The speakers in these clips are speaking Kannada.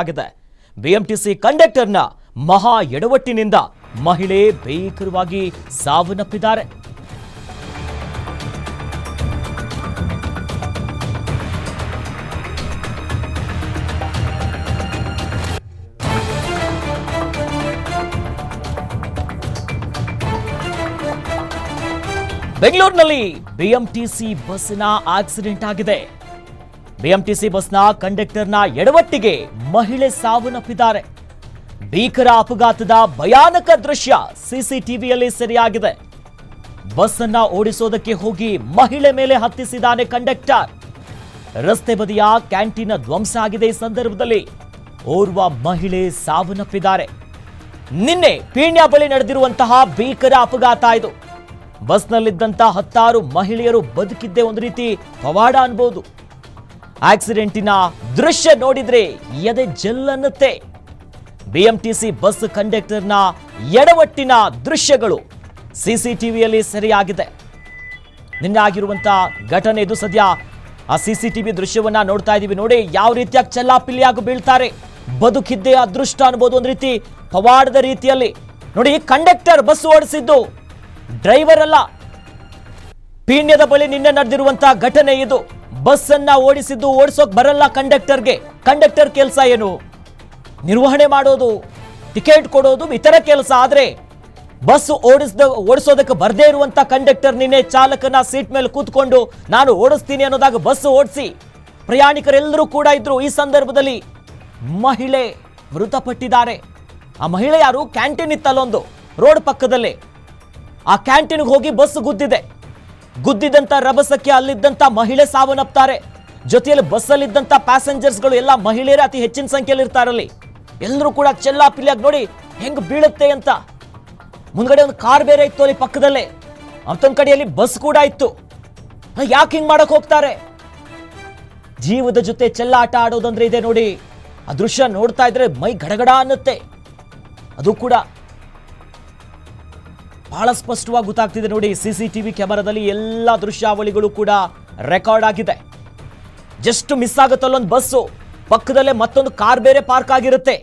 ಆಗಿದೆ. ಬಿಎಂಟಿಸಿ ಕಂಡಕ್ಟರ್ನ ಮಹಾ ಎಡವಟ್ಟಿನಿಂದ ಮಹಿಳೆ ಭೀಕರವಾಗಿ ಸಾವನ್ನಪ್ಪಿದ್ದಾರೆ. ಬೆಂಗಳೂರಿನಲ್ಲಿ ಬಿಎಂಟಿಸಿ ಬಸ್ಸಿನ ಆಕ್ಸಿಡೆಂಟ್ ಆಗಿದೆ. ಬಿಎಂಟಿಸಿ ಬಸ್ನ ಕಂಡಕ್ಟರ್ನ ಎಡವಟ್ಟಿಗೆ ಮಹಿಳೆ ಸಾವನ್ನಪ್ಪಿದ್ದಾರೆ. ಭೀಕರ ಅಪಘಾತದ ಭಯಾನಕ ದೃಶ್ಯ ಸಿಸಿಟಿವಿಯಲ್ಲಿ ಸೆರೆಯಾಗಿದೆ. ಬಸ್ ಅನ್ನ ಓಡಿಸೋದಕ್ಕೆ ಹೋಗಿ ಮಹಿಳೆ ಮೇಲೆ ಹತ್ತಿಸಿದಾನೆ ಕಂಡಕ್ಟರ್. ರಸ್ತೆ ಬದಿಯ ಕ್ಯಾಂಟೀನ್ ಧ್ವಂಸ ಆಗಿದೆ ಈ ಸಂದರ್ಭದಲ್ಲಿ ಓರ್ವ ಮಹಿಳೆ ಸಾವನ್ನಪ್ಪಿದ್ದಾರೆ. ನಿನ್ನೆ ಪೀಣ್ಯ ಬಳಿ ನಡೆದಿರುವಂತಹ ಭೀಕರ ಅಪಘಾತ ಇದು. ಬಸ್ನಲ್ಲಿದ್ದಂತಹ ಹತ್ತಾರು ಮಹಿಳೆಯರು ಬದುಕಿದ್ದೇ ಒಂದು ರೀತಿ ಪವಾಡ ಅನ್ಬೋದು. ಆಕ್ಸಿಡೆಂಟಿನ ದೃಶ್ಯ ನೋಡಿದ್ರೆ ಎದೆ ಜಲ್ಲನ್ನುತ್ತೆ. ಬಿಎಂಟಿಸಿ ಬಸ್ ಕಂಡಕ್ಟರ್ನ ಎಡವಟ್ಟಿನ ದೃಶ್ಯಗಳು ಸಿಸಿಟಿವಿಯಲ್ಲಿ ಸೆರೆಯಾಗಿದೆ. ನಿನ್ನೆ ಆಗಿರುವಂತ ಘಟನೆ ಇದು ಸದ್ಯ ಆ ಸಿಸಿಟಿವಿ ದೃಶ್ಯವನ್ನ ನೋಡ್ತಾ ಇದೀವಿ. ನೋಡಿ, ಯಾವ ರೀತಿಯಾಗಿ ಚೆಲ್ಲಾಪಿಲ್ಲಿಯಾಗಿ ಬೀಳ್ತಾರೆ. ಬದುಕಿದ್ದೇ ಅದೃಷ್ಟ ಅನ್ಬೋದು ಒಂದ್ ರೀತಿ, ಪವಾಡದ ರೀತಿಯಲ್ಲಿ. ನೋಡಿ, ಕಂಡಕ್ಟರ್ ಬಸ್ ಓಡಿಸಿದ್ದು. ಡ್ರೈವರ್ ಅಲ್ಲ. ಪೀಣ್ಯದ ಬಳಿ ನಿನ್ನೆ ನಡೆದಿರುವಂತಹ ಘಟನೆ ಇದು. ಬಸ್ ಅನ್ನ ಓಡಿಸಿದ್ದು ಓಡಿಸೋಕ್ ಬರಲ್ಲ ಕಂಡಕ್ಟರ್ಗೆ. ಕಂಡಕ್ಟರ್ ಕೆಲಸ ಏನು? ನಿರ್ವಹಣೆ ಮಾಡೋದು, ಟಿಕೆಟ್ ಕೊಡೋದು ಇತರ ಕೆಲಸ. ಆದ್ರೆ ಬಸ್ ಓಡಿಸ್ದ, ಓಡಿಸೋದಕ್ಕೆ ಬರದೇ ಇರುವಂತ ಕಂಡಕ್ಟರ್ ನಿನ್ನೆ ಚಾಲಕನ ಸೀಟ್ ಮೇಲೆ ಕೂತ್ಕೊಂಡು, ನಾನು ಓಡಿಸ್ತೀನಿ ಅನ್ನೋದಾಗ ಬಸ್ ಓಡಿಸಿ, ಪ್ರಯಾಣಿಕರೆಲ್ಲರೂ ಕೂಡ ಇದ್ರು. ಈ ಸಂದರ್ಭದಲ್ಲಿ ಮಹಿಳೆ ಮೃತಪಟ್ಟಿದ್ದಾರೆ. ಆ ಮಹಿಳೆ ಯಾರು? ಕ್ಯಾಂಟೀನ್ ಇತ್ತಲ್ಲೊಂದು, ರೋಡ್ ಪಕ್ಕದಲ್ಲೇ. ಆ ಕ್ಯಾಂಟೀನ್ಗೆ ಹೋಗಿ ಬಸ್ ಗುದ್ದಿದೆ. ಗುದ್ದಿದಂತ ರಭಸಕ್ಕೆ ಅಲ್ಲಿದ್ದಂತ ಮಹಿಳೆ ಸಾವನ್ನಪ್ತಾರೆ. ಜೊತೆಯಲ್ಲಿ ಬಸ್ಸಲ್ಲಿದ್ದಂತ ಪ್ಯಾಸೆಂಜರ್ಸ್ಗಳು ಎಲ್ಲ ಮಹಿಳೆಯರೇ ಅತಿ ಹೆಚ್ಚಿನ ಸಂಖ್ಯೆಯಲ್ಲಿ ಇರ್ತಾರಲ್ಲಿ. ಎಲ್ಲರೂ ಕೂಡ ಚೆಲ್ಲಾಪಿಲ್ಲಿಯಾಗಿ ನೋಡಿ ಹೆಂಗ್ ಬೀಳುತ್ತೆ ಅಂತ. ಮುಂದ್ಗಡೆ ಒಂದು ಕಾರ್ ಬೇರೆ ಇತ್ತು ಅಲ್ಲಿ ಪಕ್ಕದಲ್ಲೇ. ಮತ್ತೊಂದ್ ಕಡೆಯಲ್ಲಿ ಬಸ್ ಕೂಡ ಇತ್ತು. ಯಾಕೆ ಹಿಂಗ್ ಮಾಡಕ್ ಹೋಗ್ತಾರೆ? ಜೀವದ ಜೊತೆ ಚೆಲ್ಲಾಟ ಆಡೋದಂದ್ರೆ ಇದೆ ನೋಡಿ. ಆ ದೃಶ್ಯ ನೋಡ್ತಾ ಇದ್ರೆ ಮೈ ಗಡಗಡ ಅನ್ನುತ್ತೆ. ಅದು ಕೂಡ ಬಹಳ ಸ್ಪಷ್ಟವಾಗಿ ಗೊತ್ತಾಗ್ತಿದೆ ನೋಡಿ, ಸಿಸಿಟಿವಿ ಕ್ಯಾಮೆರಾದಲ್ಲಿ ಎಲ್ಲ ದೃಶ್ಯಾವಳಿಗಳು ಕೂಡ ರೆಕಾರ್ಡ್ ಆಗಿದೆ. ಜಸ್ಟ್ ಮಿಸ್ ಆಗುತ್ತಲ್ಲೊಂದು ಬಸ್ಸು. ಪಕ್ಕದಲ್ಲೇ ಮತ್ತೊಂದು ಕಾರ್ ಬೇರೆ ಪಾರ್ಕ್ ಆಗಿರುತ್ತೆ.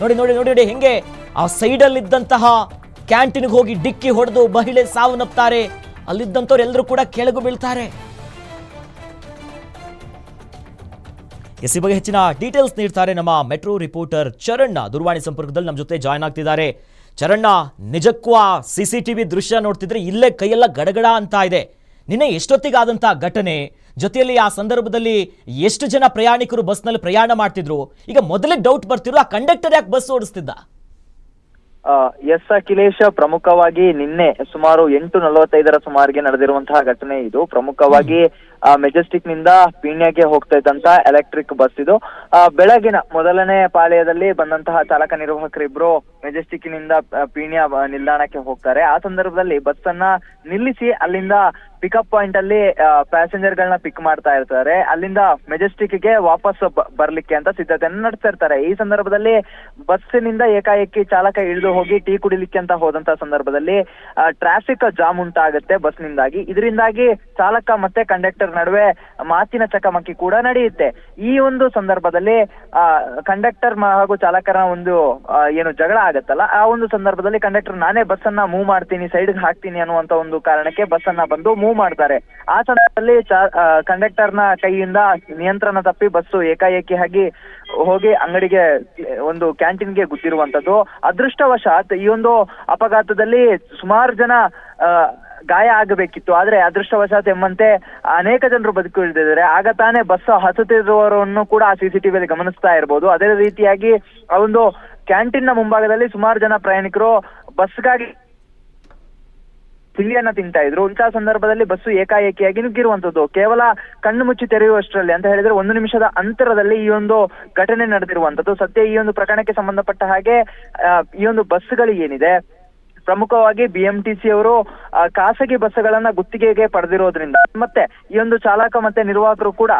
ನೋಡಿ ನೋಡಿ ನೋಡಿ ನೋಡಿ, ಹೆಂಗೆ ಆ ಸೈಡಲ್ಲಿ ಇದ್ದಂತಹ ಕ್ಯಾಂಟೀನ್ಗೆ ಹೋಗಿ ಡಿಕ್ಕಿ ಹೊಡೆದು ಮಹಿಳೆ ಸಾವನ್ನಪ್ತಾರೆ ಅಲ್ಲಿದ್ದಂಥವ್ರು ಎಲ್ಲರೂ ಕೂಡ ಕೆಳಗು ಬೀಳ್ತಾರೆ. ಎಸ್ ಬಗ್ಗೆ ಹೆಚ್ಚಿನ ಡೀಟೇಲ್ಸ್ ನೀಡ್ತಾರೆ ನಮ್ಮ ಮೆಟ್ರೋ ರಿಪೋರ್ಟರ್ ಚರಣ್ಣ ದೂರವಾಣಿ ಸಂಪರ್ಕದಲ್ಲಿ ನಮ್ಮ ಜೊತೆ ಜಾಯ್ನ್ ಆಗ್ತಿದ್ದಾರೆ. ಚರಣ್ಣ ನಿಜಕ್ಕೂ ಆ ಸಿ ಸಿ ಟಿ ವಿ ದೃಶ್ಯ ನೋಡ್ತಿದ್ರೆ ಇಲ್ಲೇ ಕೈಯೆಲ್ಲ ಗಡಗಡ ಅಂತ ಇದೆ. ನಿನ್ನೆ ಎಷ್ಟೊತ್ತಿಗಾದಂಥ ಘಟನೆ ಜೊತೆಯಲ್ಲಿ ಆ ಸಂದರ್ಭದಲ್ಲಿ ಎಷ್ಟು ಜನ ಪ್ರಯಾಣಿಕರು ಬಸ್ನಲ್ಲಿ ಪ್ರಯಾಣ ಮಾಡ್ತಿದ್ರು? ಈಗ ಮೊದಲೇ ಡೌಟ್ ಬರ್ತಿರೋ ಆ ಕಂಡಕ್ಟರ್ ಯಾಕೆ ಬಸ್ ಓಡಿಸ್ತಿದ್ದ? ಆ, ಎಸ್ ಅಖಿಲೇಶ ಪ್ರಮುಖವಾಗಿ ನಿನ್ನೆ ಸುಮಾರು ಎಂಟು ನಲವತ್ತೈದರ ಸುಮಾರಿಗೆ ನಡೆದಿರುವಂತಹ ಘಟನೆ ಇದು. ಪ್ರಮುಖವಾಗಿ ಮೆಜೆಸ್ಟಿಕ್ನಿಂದ ಪೀಣ್ಯಕ್ಕೆ ಹೋಗ್ತಾ ಇದ್ದಂತ ಎಲೆಕ್ಟ್ರಿಕ್ ಬಸ್ ಇದು. ಬೆಳಗಿನ ಮೊದಲನೇ ಪಾಳ್ಯದಲ್ಲಿ ಬಂದಂತಹ ಚಾಲಕ ನಿರ್ವಾಹಕರಿಬ್ರು ಮೆಜೆಸ್ಟಿಕ್ನಿಂದ ಪೀಣ್ಯ ನಿಲ್ದಾಣಕ್ಕೆ ಹೋಗ್ತಾರೆ. ಆ ಸಂದರ್ಭದಲ್ಲಿ ಬಸ್ ಅನ್ನ ನಿಲ್ಲಿಸಿ ಅಲ್ಲಿಂದ ಪಿಕಪ್ ಪಾಯಿಂಟ್ ಅಲ್ಲಿ ಪ್ಯಾಸೆಂಜರ್ ಗಳನ್ನ ಪಿಕ್ ಮಾಡ್ತಾ ಇರ್ತಾರೆ. ಅಲ್ಲಿಂದ ಮೆಜೆಸ್ಟಿಕ್ಗೆ ವಾಪಸ್ ಬರ್ಲಿಕ್ಕೆ ಅಂತ ಸಿದ್ಧತೆಯನ್ನು ನಡೆಸ್ತಾ ಇರ್ತಾರೆ. ಈ ಸಂದರ್ಭದಲ್ಲಿ ಬಸ್ಸಿನಿಂದ ಏಕಾಏಕಿ ಚಾಲಕ ಇಳಿದು ಹೋಗಿ ಟೀ ಕುಡಿಲಿಕ್ಕೆ ಅಂತ ಹೋದಂತ ಸಂದರ್ಭದಲ್ಲಿ ಟ್ರಾಫಿಕ್ ಜಾಮ್ ಉಂಟಾಗುತ್ತೆ ಬಸ್ನಿಂದಾಗಿ ಇದರಿಂದಾಗಿ ಚಾಲಕ ಮತ್ತೆ ಕಂಡಕ್ಟರ್ ನಡುವೆ ಮಾತಿನ ಚಕಮಕಿ ಕೂಡ ನಡೆಯುತ್ತೆ. ಈ ಒಂದು ಸಂದರ್ಭದಲ್ಲಿ ಕಂಡಕ್ಟರ್ ಹಾಗೂ ಚಾಲಕರ ಒಂದು ಏನು ಜಗಳ ಆಗತ್ತಲ್ಲ ಆ ಒಂದು ಸಂದರ್ಭದಲ್ಲಿ ಕಂಡಕ್ಟರ್ ನಾನೇ ಬಸ್ ಅನ್ನ ಮೂವ್ ಮಾಡ್ತೀನಿ ಸೈಡ್ಗೆ ಹಾಕ್ತೀನಿ ಅನ್ನುವಂತ ಒಂದು ಕಾರಣಕ್ಕೆ ಬಸ್ ಅನ್ನ ಬಂದು ಮೂವ್ ಮಾಡ್ತಾರೆ. ಆ ಸಂದರ್ಭದಲ್ಲಿ ಕಂಡಕ್ಟರ್ನ ಕೈಯಿಂದ ನಿಯಂತ್ರಣ ತಪ್ಪಿ ಬಸ್ಸು ಏಕಾಏಕಿ ಆಗಿ ಹೋಗಿ ಅಂಗಡಿಗೆ ಒಂದು ಕ್ಯಾಂಟೀನ್ಗೆ ಗುದ್ದಿರುವಂತದ್ದು. ಅದೃಷ್ಟವಶಾತ್ ಈ ಒಂದು ಅಪಘಾತದಲ್ಲಿ ಸುಮಾರು ಜನ ಆ, ಗಾಯ ಆಗಬೇಕಿತ್ತು. ಆದ್ರೆ ಅದೃಷ್ಟವಶಾತ್ ಎಂಬಂತೆ ಅನೇಕ ಜನರು ಬದುಕುಳಿದಿದ್ದಾರೆ ಆಗ ತಾನೇ ಬಸ್ ಹಸುತ್ತಿರುವವರನ್ನು ಕೂಡ ಆ ಸಿಸಿಟಿವಿಯಲ್ಲಿ ಗಮನಿಸ್ತಾ ಇರಬಹುದು ಅದೇ ರೀತಿಯಾಗಿ ಆ ಒಂದು ಕ್ಯಾಂಟೀನ್ನ ಮುಂಭಾಗದಲ್ಲಿ ಸುಮಾರು ಜನ ಪ್ರಯಾಣಿಕರು ಬಸ್ಗಾಗಿ ತಿಂಡಿಯನ್ನ ತಿಂತಾ ಇದ್ರು. ಇಂತಹ ಸಂದರ್ಭದಲ್ಲಿ ಬಸ್ಸು ಏಕಾಏಕಿಯಾಗಿ ನುಗ್ಗಿರುವಂತದ್ದು. ಕೇವಲ ಕಣ್ಣು ಮುಚ್ಚಿ ತೆರೆಯುವಷ್ಟರಲ್ಲಿ ಅಂತ ಹೇಳಿದ್ರೆ ಒಂದು ನಿಮಿಷದ ಅಂತರದಲ್ಲಿ ಈ ಒಂದು ಘಟನೆ ನಡೆದಿರುವಂತದ್ದು. ಸದ್ಯ ಈ ಒಂದು ಪ್ರಕರಣಕ್ಕೆ ಸಂಬಂಧಪಟ್ಟ ಹಾಗೆ ಈ ಒಂದು ಬಸ್ಗಳು ಏನಿದೆ? ಪ್ರಮುಖವಾಗಿ ಬಿಎಂಟಿಸಿ ಅವರು ಖಾಸಗಿ ಬಸ್ಗಳನ್ನ ಗುತ್ತಿಗೆಗೆ ಪಡೆದಿರೋದ್ರಿಂದ, ಮತ್ತೆ ಈ ಒಂದು ಚಾಲಕ ಮತ್ತೆ ನಿರ್ವಾಹಕರು ಕೂಡ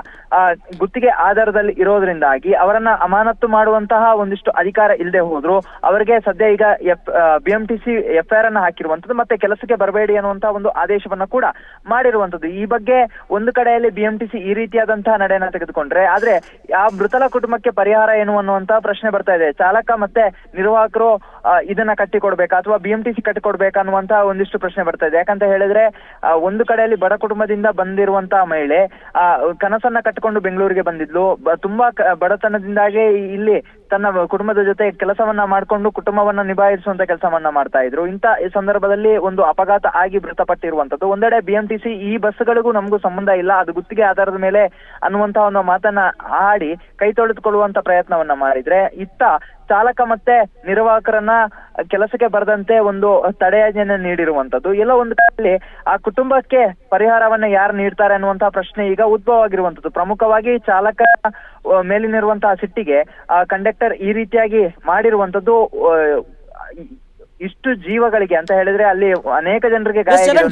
ಗುತ್ತಿಗೆ ಆಧಾರದಲ್ಲಿ ಇರೋದ್ರಿಂದಾಗಿ ಅವರನ್ನ ಅಮಾನತ್ತು ಮಾಡುವಂತಹ ಒಂದಿಷ್ಟು ಅಧಿಕಾರ ಇಲ್ಲದೆ ಹೋದ್ರು. ಅವರಿಗೆ ಸದ್ಯ ಈಗ ಎಫ್ ಬಿಎಂಟಿಸಿ ಎಫ್ಐಆರ್ ಅನ್ನ ಹಾಕಿರುವಂತದ್ದು ಮತ್ತೆ ಕೆಲಸಕ್ಕೆ ಬರಬೇಡಿ ಅನ್ನುವಂತಹ ಒಂದು ಆದೇಶವನ್ನ ಕೂಡ ಮಾಡಿರುವಂತದ್ದು ಈ ಬಗ್ಗೆ ಒಂದು ಕಡೆಯಲ್ಲಿ ಬಿಎಂಟಿಸಿ ಈ ರೀತಿಯಾದಂತಹ ನಡೆಯನ್ನ ತೆಗೆದುಕೊಂಡ್ರೆ, ಆದ್ರೆ ಆ ಮೃತಲ ಕುಟುಂಬಕ್ಕೆ ಪರಿಹಾರ ಏನು ಅನ್ನುವಂತಹ ಪ್ರಶ್ನೆ ಬರ್ತಾ ಇದೆ. ಚಾಲಕ ಮತ್ತೆ ನಿರ್ವಾಹಕರು ಇದನ್ನ ಕಟ್ಟಿಕೊಡ್ಬೇಕಾ? ಅಥವಾ ಬಿಎಂಟಿಸಿ ಕಟ್ಟಿಕೊಡ್ಬೇಕಾ ಅನ್ನುವಂತಹ ಒಂದಿಷ್ಟು ಪ್ರಶ್ನೆ ಬರ್ತಾ ಇದೆ. ಯಾಕಂತ ಹೇಳಿದ್ರೆ ಒಂದು ಕಡೆಯಲ್ಲಿ ಬಡ ಕುಟುಂಬದಿಂದ ಬಂದಿರುವಂತಹ ಮಹಿಳೆ, ಆ, ಕನಸನ್ನ ಕಟ್ಟಿಕೊಂಡು ಬೆಂಗಳೂರಿಗೆ ಬಂದಿದ್ಲು. ತುಂಬಾ ಬಡತನದಿಂದಾಗಿ ಇಲ್ಲಿ ತನ್ನ ಕುಟುಂಬದ ಜೊತೆ ಕೆಲಸವನ್ನ ಮಾಡ್ಕೊಂಡು ಕುಟುಂಬವನ್ನ ನಿಭಾಯಿಸುವಂತ ಕೆಲಸವನ್ನ ಮಾಡ್ತಾ ಇದ್ರು. ಇಂತ ಸಂದರ್ಭದಲ್ಲಿ ಒಂದು ಅಪಘಾತ ಆಗಿ ಮೃತಪಟ್ಟಿರುವಂತದ್ದು ಒಂದೆಡೆ ಬಿಎಂಟಿಸಿ ಈ ಬಸ್ಗಳಿಗೂ ನಮಗೂ ಸಂಬಂಧ ಇಲ್ಲ. ಅದು ಗುತ್ತಿಗೆ ಆಧಾರದ ಮೇಲೆ ಅನ್ನುವಂತಹ ಒಂದು ಮಾತನ್ನ ಆಡಿ ಕೈ ತೊಳೆದುಕೊಳ್ಳುವಂತ ಪ್ರಯತ್ನವನ್ನ ಮಾಡಿದ್ರೆ, ಇತ್ತ ಚಾಲಕ ಮತ್ತೆ ನಿರ್ವಾಹಕರನ್ನ ಕೆಲಸಕ್ಕೆ ಬರದಂತೆ ಒಂದು ತಡೆಯಾಜ್ಞೆಯನ್ನ ನೀಡಿರುವಂತದ್ದು ಎಲ್ಲ ಒಂದು ಕಡೆಯಲ್ಲಿ ಆ ಕುಟುಂಬಕ್ಕೆ ಪರಿಹಾರವನ್ನ ಯಾರು ನೀಡ್ತಾರೆ ಅನ್ನುವಂತಹ ಪ್ರಶ್ನೆ ಈಗ ಉದ್ಭವ ಆಗಿರುವಂತದ್ದು ಪ್ರಮುಖವಾಗಿ ಚಾಲಕ ಮೇಲಿನಿರುವಂತಹ ಸಿಟ್ಟಿಗೆ ಆ ಕಂಡಕ್ಟರ್ ಈ ರೀತಿಯಾಗಿ ಮಾಡಿರುವಂತದ್ದು ಇಷ್ಟು ಜೀವಗಳಿಗೆ ಅಂತ ಹೇಳಿದ್ರೆ ಅಲ್ಲಿ ಅನೇಕ ಜನರಿಗೆ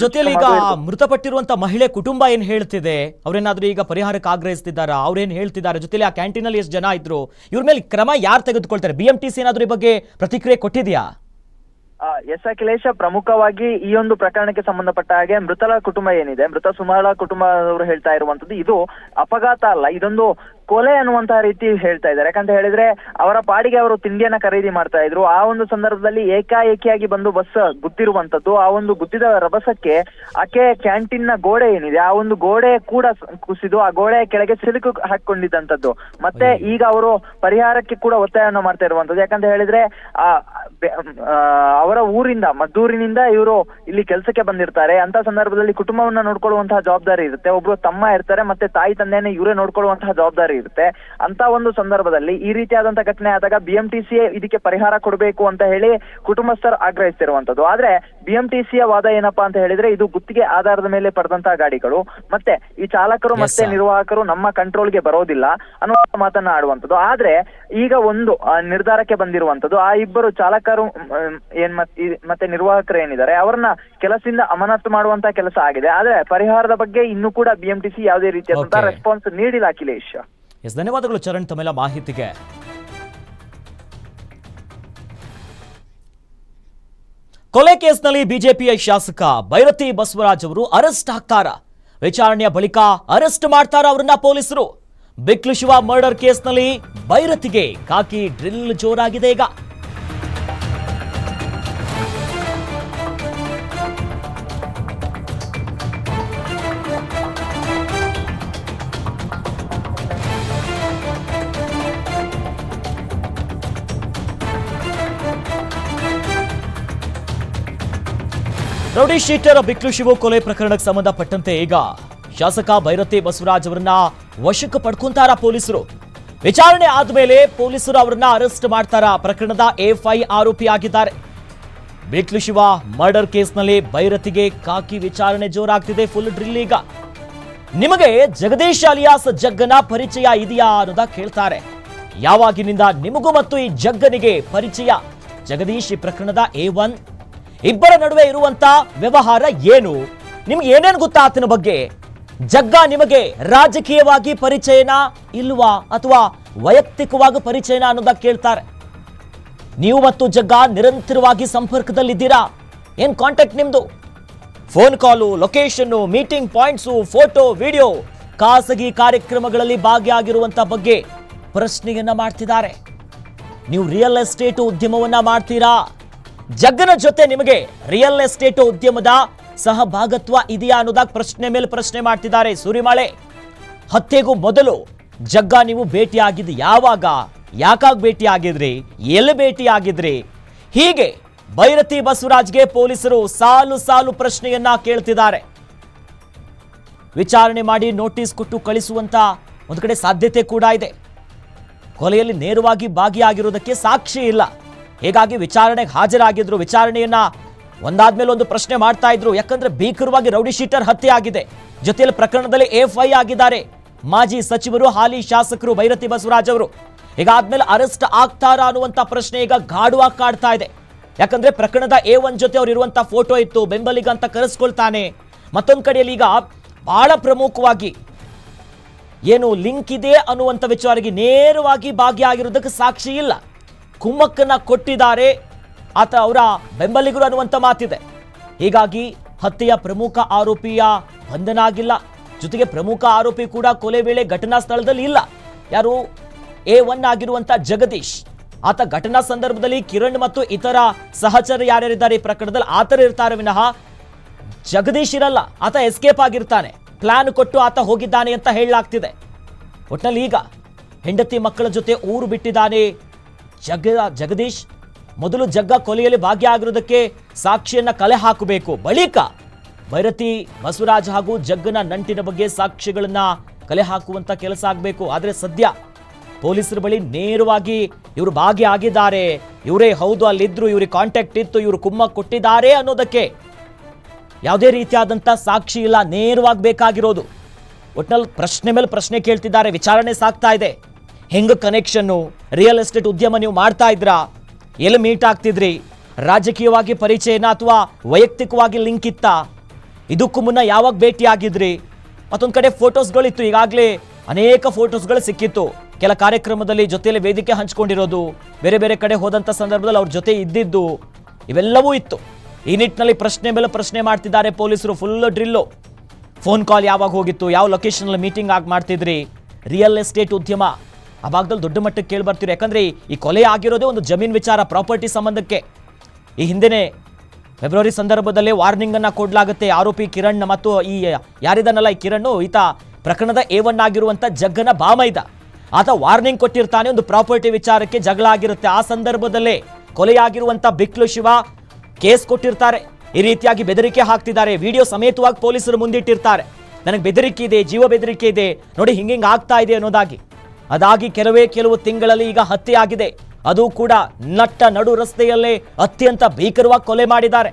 ಜೊತೆಯಲ್ಲಿ ಈಗ ಮೃತಪಟ್ಟಿರುವಂತ ಮಹಿಳೆ ಕುಟುಂಬ ಏನ್ ಹೇಳ್ತಿದೆ? ಅವ್ರೇನಾದ್ರೂ ಈಗ ಪರಿಹಾರಕ್ಕೆ ಆಗ್ರಹಿಸ್ತಿದ್ದಾರಾ? ಅವ್ರೇನ್ ಹೇಳ್ತಿದ್ದಾರೆ? ಜೊತೆಲಿ ಆ ಕ್ಯಾಂಟೀನ್ ಅಲ್ಲಿ ಎಷ್ಟು ಜನ ಇದ್ರು? ಇವ್ರ ಮೇಲೆ ಕ್ರಮ ಯಾರು ತೆಗೆದುಕೊಳ್ತಾರೆ? ಬಿ ಎಂ ಟಿ ಸಿ ಏನಾದ್ರೂ ಈ ಬಗ್ಗೆ ಪ್ರತಿಕ್ರಿಯೆ ಕೊಟ್ಟಿದ್ಯಾ? ಎಸ್ ಅಖಿಲೇಶ ಪ್ರಮುಖವಾಗಿ ಈ ಒಂದು ಪ್ರಕರಣಕ್ಕೆ ಸಂಬಂಧಪಟ್ಟ ಹಾಗೆ ಮೃತಳ ಕುಟುಂಬ ಏನಿದೆ ಮೃತ ಸುಮಾಳ ಕುಟುಂಬದವರು ಹೇಳ್ತಾ ಇರುವಂತದ್ದು ಇದು ಅಪಘಾತ ಅಲ್ಲ ಇದೊಂದು ಕೊಲೆ ಅನ್ನುವಂತಹ ರೀತಿ ಹೇಳ್ತಾ ಇದ್ದಾರೆ. ಯಾಕಂತ ಹೇಳಿದ್ರೆ ಅವರ ಪಾಡಿಗೆ ಅವರು ತಿಂಡಿಯನ್ನ ಖರೀದಿ ಮಾಡ್ತಾ ಇದ್ರು. ಆ ಒಂದು ಸಂದರ್ಭದಲ್ಲಿ ಏಕಾಏಕಿಯಾಗಿ ಬಂದು ಬಸ್ ಗುದ್ದಿರುವಂತದ್ದು ಆ ಒಂದು ಗುದ್ದಿದ ರಭಸಕ್ಕೆ ಆಕೆ ಕ್ಯಾಂಟೀನ್ನ ಗೋಡೆ ಏನಿದೆ ಆ ಒಂದು ಗೋಡೆ ಕೂಡ ಕುಸಿದು ಆ ಗೋಡೆ ಕೆಳಗೆ ಸಿಲುಕು ಹಾಕೊಂಡಿದ್ದಂತದ್ದು. ಮತ್ತೆ ಈಗ ಅವರು ಪರಿಹಾರಕ್ಕೆ ಕೂಡ ಒತ್ತಾಯವನ್ನು ಮಾಡ್ತಾ ಇರುವಂತದ್ದು. ಯಾಕಂತ ಹೇಳಿದ್ರೆ ಆ, ಅವರ ಊರಿಂದ ಮದ್ದೂರಿನಿಂದ ಇವರು ಇಲ್ಲಿ ಕೆಲಸಕ್ಕೆ ಬಂದಿರ್ತಾರೆ. ಅಂತ ಸಂದರ್ಭದಲ್ಲಿ ಕುಟುಂಬವನ್ನ ನೋಡ್ಕೊಳ್ಳುವಂತಹ ಜವಾಬ್ದಾರಿ ಇರುತ್ತೆ. ಒಬ್ರು ತಮ್ಮ ಇರ್ತಾರೆ ಮತ್ತೆ ತಾಯಿ ತಂದೆಯನ್ನ ಇವರೇ ನೋಡ್ಕೊಳ್ಳುವಂತಹ ಜವಾಬ್ದಾರಿ ಇರುತ್ತೆ ಅಂತ ಒಂದು ಸಂದರ್ಭದಲ್ಲಿ ಈ ರೀತಿಯಾದಂತ ಘಟನೆ ಆದಾಗ ಬಿಎಂಟಿಸಿ ಇದಕ್ಕೆ ಪರಿಹಾರ ಕೊಡಬೇಕು ಅಂತ ಹೇಳಿ ಕುಟುಂಬಸ್ಥರು ಆಗ್ರಹಿಸ್ತಿರುವಂತದ್ದು. ಆದ್ರೆ ಬಿಎಂಟಿಸಿಯ ವಾದ ಏನಪ್ಪಾ ಅಂತ ಹೇಳಿದ್ರೆ ಇದು ಗುತ್ತಿಗೆ ಆಧಾರದ ಮೇಲೆ ಪಡೆದಂತಹ ಗಾಡಿಗಳು. ಮತ್ತೆ ಈ ಚಾಲಕರು ಮತ್ತೆ ನಿರ್ವಾಹಕರು ನಮ್ಮ ಕಂಟ್ರೋಲ್ಗೆ ಬರೋದಿಲ್ಲ ಅನ್ನುವ ಮಾತನ್ನ ಆಡುವಂತದ್ದು ಆದ್ರೆ ಈಗ ಒಂದು ನಿರ್ಧಾರಕ್ಕೆ ಬಂದಿರುವಂತದ್ದು. ಆ ಇಬ್ಬರು ಚಾಲಕರು ಏನ್ ಮತ್- ಮತ್ತೆ ನಿರ್ವಾಹಕರು ಏನಿದ್ದಾರೆ ಅವರನ್ನ ಕೆಲಸದಿಂದ ಅಮಾನತು ಮಾಡುವಂತ ಕೆಲಸ ಆಗಿದೆ. ಆದ್ರೆ ಪರಿಹಾರದ ಬಗ್ಗೆ ಇನ್ನೂ ಕೂಡ ಬಿಎಂಟಿಸಿ ಯಾವುದೇ ರೀತಿಯಾದಂತಹ. ರೆಸ್ಪಾನ್ಸ್ ನೀಡಿಲ್ಲ ಅಖಿಲೇಶ್. ಎಸ್, ಧನ್ಯವಾದಗಳು ಚರಣ್ ತಮ್ಮೆಲ್ಲ ಮಾಹಿತಿಗೆ. ಕೊಲೆ ಕೇಸ್ನಲ್ಲಿ ಬಿಜೆಪಿಯ ಶಾಸಕ ಭೈರತಿ ಬಸವರಾಜ್ ಅವರು ಅರೆಸ್ಟ್ ಆಗ್ತಾರ. ವಿಚಾರಣೆಯ ಬಳಿಕ ಅರೆಸ್ಟ್ ಮಾಡ್ತಾರ ಅವರನ್ನ ಪೊಲೀಸರು. ಬಿಕ್ಲು ಶಿವ ಮರ್ಡರ್ ಕೇಸ್ನಲ್ಲಿ ಭೈರತಿಗೆ ಕಾಕಿ ಡ್ರಿಲ್ ಜೋರಾಗಿದೆ ಈಗ. ರೌಡಿ ಶೀಟರ್ ಬಿಕ್ಲು ಶಿವು ಕೊಲೆ ಪ್ರಕರಣಕ್ಕೆ ಸಂಬಂಧಪಟ್ಟಂತೆ ಈಗ ಶಾಸಕ ಭೈರತಿ ಬಸವರಾಜ್ ಅವರನ್ನ ವಶಕ್ಕೆ ಪಡ್ಕೊಂತಾರ ಪೊಲೀಸರು. ವಿಚಾರಣೆ ಆದ್ಮೇಲೆ ಪೊಲೀಸರು ಅವರನ್ನ ಅರೆಸ್ಟ್ ಮಾಡ್ತಾರ. ಪ್ರಕರಣದ ಎಫ್ಐ ಆರೋಪಿ ಆಗಿದ್ದಾರೆ. ಬಿಕ್ಲು ಶಿವ ಮರ್ಡರ್ ಕೇಸ್ನಲ್ಲಿ ಭೈರತಿಗೆ ಕಾಕಿ ವಿಚಾರಣೆ ಜೋರಾಗ್ತಿದೆ ಫುಲ್ ಡ್ರಿಲ್ ಈಗ. ನಿಮಗೆ ಜಗದೀಶ್ ಅಲಿಯಾಸ್ ಜಗ್ಗನ ಪರಿಚಯ ಇದೆಯಾ ಅನ್ನೋದ ಕೇಳ್ತಾರೆ. ಯಾವಾಗಿನಿಂದ ನಿಮಗೂ ಮತ್ತು ಈ ಜಗ್ಗನಿಗೆ ಪರಿಚಯ? ಜಗದೀಶ್ ಪ್ರಕರಣದ ಎ ಒನ್ ಇಬ್ಬರ ನಡುವೆ ಇರುವಂತ ವ್ಯವಹಾರ ಏನು? ನಿಮ್ಗೆ ಏನೇನು ಗೊತ್ತಾ ಆತನ ಬಗ್ಗೆ? ಜಗ್ಗ ನಿಮಗೆ ರಾಜಕೀಯವಾಗಿ ಪರಿಚಯನ ಇಲ್ವಾ ಅಥವಾ ವೈಯಕ್ತಿಕವಾಗಿ ಪರಿಚಯನ ಅನ್ನೋದಾಗ ಕೇಳ್ತಾರೆ. ನೀವು ಮತ್ತು ಜಗ್ಗ ನಿರಂತರವಾಗಿ ಸಂಪರ್ಕದಲ್ಲಿದ್ದೀರಾ? ಏನ್ ಕಾಂಟ್ಯಾಕ್ಟ್ ನಿಮ್ದು? Phone call location meeting points photo video ಖಾಸಗಿ ಕಾರ್ಯಕ್ರಮಗಳಲ್ಲಿ ಭಾಗಿಯಾಗಿರುವಂತ ಬಗ್ಗೆ ಪ್ರಶ್ನೆಯನ್ನ ಮಾಡ್ತಿದ್ದಾರೆ. ನೀವು ರಿಯಲ್ ಎಸ್ಟೇಟ್ ಉದ್ಯಮವನ್ನ ಮಾಡ್ತೀರಾ? ಜಗ್ಗನ ಜೊತೆ ನಿಮಗೆ ರಿಯಲ್ ಎಸ್ಟೇಟ್ ಉದ್ಯಮದ ಸಹಭಾಗತ್ವ ಇದೆಯಾ ಅನ್ನೋದಾಗ ಪ್ರಶ್ನೆ ಮೇಲೆ ಪ್ರಶ್ನೆ ಮಾಡ್ತಿದ್ದಾರೆ ಸೂರಿಮಾಳೆ ಹತ್ಯೆಗೂ ಮೊದಲು ಜಗ್ಗ ನೀವು ಭೇಟಿಯಾಗಿದ್ದು ಯಾವಾಗ, ಯಾಕಾಗ ಭೇಟಿ ಆಗಿದ್ರಿ ಎಲ್ಲಿ ಭೇಟಿ ಆಗಿದ್ರಿ ಹೀಗೆ ಭೈರತಿ ಬಸವರಾಜ್ಗೆ ಪೊಲೀಸರು ಸಾಲು ಸಾಲು ಪ್ರಶ್ನೆಯನ್ನ ಕೇಳ್ತಿದ್ದಾರೆ. ವಿಚಾರಣೆ ಮಾಡಿ ನೋಟಿಸ್ ಕೊಟ್ಟು ಕಳಿಸುವಂತ ಒಂದು ಕಡೆ ಸಾಧ್ಯತೆ ಕೂಡ ಇದೆ. ಕೊಲೆಯಲ್ಲಿ ನೇರವಾಗಿ ಭಾಗಿಯಾಗಿರೋದಕ್ಕೆ ಸಾಕ್ಷಿ ಇಲ್ಲ. ಹೀಗಾಗಿ ವಿಚಾರಣೆಗೆ ಹಾಜರಾಗಿದ್ರು. ವಿಚಾರಣೆಯನ್ನ ಒಂದಾದ್ಮೇಲೆ ಒಂದು ಪ್ರಶ್ನೆ ಮಾಡ್ತಾ ಇದ್ರು. ಯಾಕಂದ್ರೆ ಭೀಕರವಾಗಿ ರೌಡಿ ಶೀಟರ್ ಹತ್ಯೆ ಆಗಿದೆ ಜೊತೆಯಲ್ಲಿ ಪ್ರಕರಣದಲ್ಲಿ ಎಫ್ ಐ ಆಗಿದ್ದಾರೆ. ಮಾಜಿ ಸಚಿವರು, ಹಾಲಿ ಶಾಸಕರು ಭೈರತಿ ಬಸವರಾಜ್ ಅವರು. ಹೀಗಾದ್ಮೇಲೆ ಅರೆಸ್ಟ್ ಆಗ್ತಾರಾ ಅನ್ನುವಂತ ಪ್ರಶ್ನೆ ಈಗ ಗಾಢವಾಗಿ ಕಾಡ್ತಾ ಇದೆ. ಯಾಕಂದ್ರೆ ಪ್ರಕರಣದ ಎ ಒನ್ ಜೊತೆ ಅವ್ರು ಇರುವಂತ ಫೋಟೋ ಇತ್ತು. ಬೆಂಬಲಿಗ ಅಂತ ಕರೆಸ್ಕೊಳ್ತಾನೆ. ಮತ್ತೊಂದು ಕಡೆಯಲ್ಲಿ ಈಗ ಬಹಳ ಪ್ರಮುಖವಾಗಿ ಏನು ಲಿಂಕ್ ಇದೆ ಅನ್ನುವಂಥ ವಿಚಾರಕ್ಕೆ ನೇರವಾಗಿ ಭಾಗಿಯಾಗಿರೋದಕ್ಕೆ ಸಾಕ್ಷಿ ಇಲ್ಲ. ಕುಮ್ಮಕ್ಕನ್ನ ಕೊಟ್ಟಿದ್ದಾರೆ. ಆತ ಅವರ ಬೆಂಬಲಿಗರು ಅನ್ನುವಂಥ ಮಾತಿದೆ. ಹೀಗಾಗಿ ಹತ್ಯೆಯ ಪ್ರಮುಖ ಆರೋಪಿಯ ಬಂಧನ ಆಗಿಲ್ಲ. ಜೊತೆಗೆ ಪ್ರಮುಖ ಆರೋಪಿ ಕೂಡ ಕೊಲೆ ವೇಳೆ ಘಟನಾ ಸ್ಥಳದಲ್ಲಿ ಇಲ್ಲ. ಯಾರು? ಎ ಒನ್ ಆಗಿರುವಂಥ ಜಗದೀಶ್. ಆತ ಘಟನಾ ಸಂದರ್ಭದಲ್ಲಿ ಕಿರಣ್ ಮತ್ತು ಇತರ ಸಹಚರ ಯಾರ್ಯಾರಿದ್ದಾರೆ ಈ ಪ್ರಕರಣದಲ್ಲಿ ಆತರ ಇರ್ತಾರೆ ವಿನಃ ಜಗದೀಶ್ ಇರಲ್ಲ, ಆತ ಎಸ್ಕೇಪ್ ಆಗಿರ್ತಾನೆ. ಪ್ಲಾನ್ ಕೊಟ್ಟು ಆತ ಹೋಗಿದ್ದಾನೆ ಅಂತ ಹೇಳಲಾಗ್ತಿದೆ. ಒಟ್ನಲ್ಲಿ ಈಗ ಹೆಂಡತಿ ಮಕ್ಕಳ ಜೊತೆ ಊರು ಬಿಟ್ಟಿದ್ದಾನೆ ಜಗ, ಜಗದೀಶ್ ಮೊದಲು ಜಗ್ಗ ಕೊಲೆಯಲ್ಲಿ ಭಾಗಿಯಾಗಿರುವುದಕ್ಕೆ ಸಾಕ್ಷಿಯನ್ನ ಕಲೆ ಹಾಕಬೇಕು. ಬಳಿಕ ಭೈರತಿ, ಬಸವರಾಜ್ ಹಾಗೂ ಜಗ್ಗನ ನಂಟಿನ ಬಗ್ಗೆ ಸಾಕ್ಷಿಗಳನ್ನ ಕಲೆ ಹಾಕುವಂತ ಕೆಲಸ ಆಗಬೇಕು. ಆದರೆ ಸದ್ಯ ಪೊಲೀಸರ ಬಳಿ ನೇರವಾಗಿ ಇವರು ಭಾಗಿಯಾಗಿದ್ದಾರೆ. ಇವರೇ ಹೌದು, ಅಲ್ಲಿದ್ರು, ಇವ್ರಿಗೆ ಕಾಂಟ್ಯಾಕ್ಟ್ ಇತ್ತು, ಇವರು ಕುಮ್ಮ ಕೊಟ್ಟಿದ್ದಾರೆ ಅನ್ನೋದಕ್ಕೆ ಯಾವುದೇ ರೀತಿಯಾದಂಥ ಸಾಕ್ಷಿ ಇಲ್ಲ, ನೇರವಾಗಿ ಬೇಕಾಗಿರೋದು. ಒಟ್ನಲ್ಲಿ ಪ್ರಶ್ನೆ ಮೇಲೆ ಪ್ರಶ್ನೆ ಕೇಳ್ತಿದ್ದಾರೆ, ವಿಚಾರಣೆ ಸಾಗ್ತಾ ಇದೆ. ಹೆಂಗ ಕನೆಕ್ಷನ್ನು ರಿಯಲ್ ಎಸ್ಟೇಟ್ ಉದ್ಯಮ ನೀವು ಮಾಡ್ತಾ ಇದ್ರಾ? ಎಲ್ಲಿ ಮೀಟ್ ಆಗ್ತಿದ್ರಿ? ರಾಜಕೀಯವಾಗಿ ಪರಿಚಯನ ಅಥವಾ ವೈಯಕ್ತಿಕವಾಗಿ ಲಿಂಕ್ ಇತ್ತ? ಇದಕ್ಕೂ ಮುನ್ನ ಯಾವಾಗ ಭೇಟಿ ಆಗಿದ್ರಿ? ಮತ್ತೊಂದು ಕಡೆ ಫೋಟೋಸ್ಗಳಿತ್ತು ಈಗಾಗಲೇ ಅನೇಕ ಫೋಟೋಸ್ಗಳು ಸಿಕ್ಕಿತ್ತು. ಕೆಲ ಕಾರ್ಯಕ್ರಮದಲ್ಲಿ ಜೊತೆಯಲ್ಲಿ ವೇದಿಕೆ ಹಂಚ್ಕೊಂಡಿರೋದು, ಬೇರೆ ಬೇರೆ ಕಡೆ ಹೋದಂಥ ಸಂದರ್ಭದಲ್ಲಿ ಅವ್ರ ಜೊತೆ ಇದ್ದಿದ್ದು, ಇವೆಲ್ಲವೂ ಇತ್ತು. ಈ ನಿಟ್ಟಿನಲ್ಲಿ ಪ್ರಶ್ನೆ ಮೇಲೆ ಪ್ರಶ್ನೆ ಮಾಡ್ತಿದ್ದಾರೆ ಪೊಲೀಸರು ಫುಲ್ ಡ್ರಿಲ್ಲು ಫೋನ್ ಕಾಲ್ ಯಾವಾಗ ಹೋಗಿತ್ತು, ಯಾವ ಲೊಕೇಶನಲ್ಲಿ ಮೀಟಿಂಗ್ ಆಗಿ ಮಾಡ್ತಿದ್ರಿ? ರಿಯಲ್ ಎಸ್ಟೇಟ್ ಉದ್ಯಮ. ಆ ಭಾಗದಲ್ಲಿ ದೊಡ್ಡ ಮಟ್ಟಕ್ಕೆ ಕೇಳಿ ಬರ್ತೀರಿ. ಯಾಕಂದ್ರೆ ಈ- ಕೊಲೆ ಆಗಿರೋದೇ ಒಂದು ಜಮೀನ್ ವಿಚಾರ, ಪ್ರಾಪರ್ಟಿ ಸಂಬಂಧಕ್ಕೆ. ಈ ಹಿಂದೆನೆ ಫೆಬ್ರವರಿ ಸಂದರ್ಭದಲ್ಲೇ ವಾರ್ನಿಂಗನ್ನು ಕೊಡಲಾಗುತ್ತೆ. ಆರೋಪಿ ಕಿರಣ್ ಮತ್ತು ಈ ಯಾರಿದನಲ್ಲ ಈ ಕಿರಣ್ ಈತ ಪ್ರಕರಣದ ಎ ಒನ್ ಆಗಿರುವಂತ ಜಗ್ಗನ ಬಾಮೈದ. ಆತ ವಾರ್ನಿಂಗ್ ಕೊಟ್ಟಿರ್ತಾನೆ, ಒಂದು ಪ್ರಾಪರ್ಟಿ ವಿಚಾರಕ್ಕೆ ಜಗಳ ಆಗಿರುತ್ತೆ. ಆ ಸಂದರ್ಭದಲ್ಲೇ ಕೊಲೆಯಾಗಿರುವಂತ ಬಿಕ್ಲು ಶಿವ ಕೇಸ್ ಕೊಟ್ಟಿರ್ತಾರೆ. ಈ ರೀತಿಯಾಗಿ ಬೆದರಿಕೆ ಹಾಕ್ತಿದ್ದಾರೆ. ವಿಡಿಯೋ ಸಮೇತವಾಗಿ ಪೊಲೀಸರು ಮುಂದಿಟ್ಟಿರ್ತಾರೆ. ನನಗೆ ಬೆದರಿಕೆ ಇದೆ, ಜೀವ ಬೆದರಿಕೆ ಇದೆ. ನೋಡಿ ಹಿಂಗೆ ಆಗ್ತಾ ಇದೆ ಅನ್ನೋದಾಗಿ. ಅದಾಗಿ ಕೆಲವೇ ಕೆಲವು ತಿಂಗಳಲ್ಲಿ ಈಗ ಹತ್ಯೆ ಆಗಿದೆ ಅದು ಕೂಡ ನಟ್ಟ ನಡು ರಸ್ತೆಯಲ್ಲೇ ಅತ್ಯಂತ ಭೀಕರವಾಗಿ ಕೊಲೆ ಮಾಡಿದ್ದಾರೆ.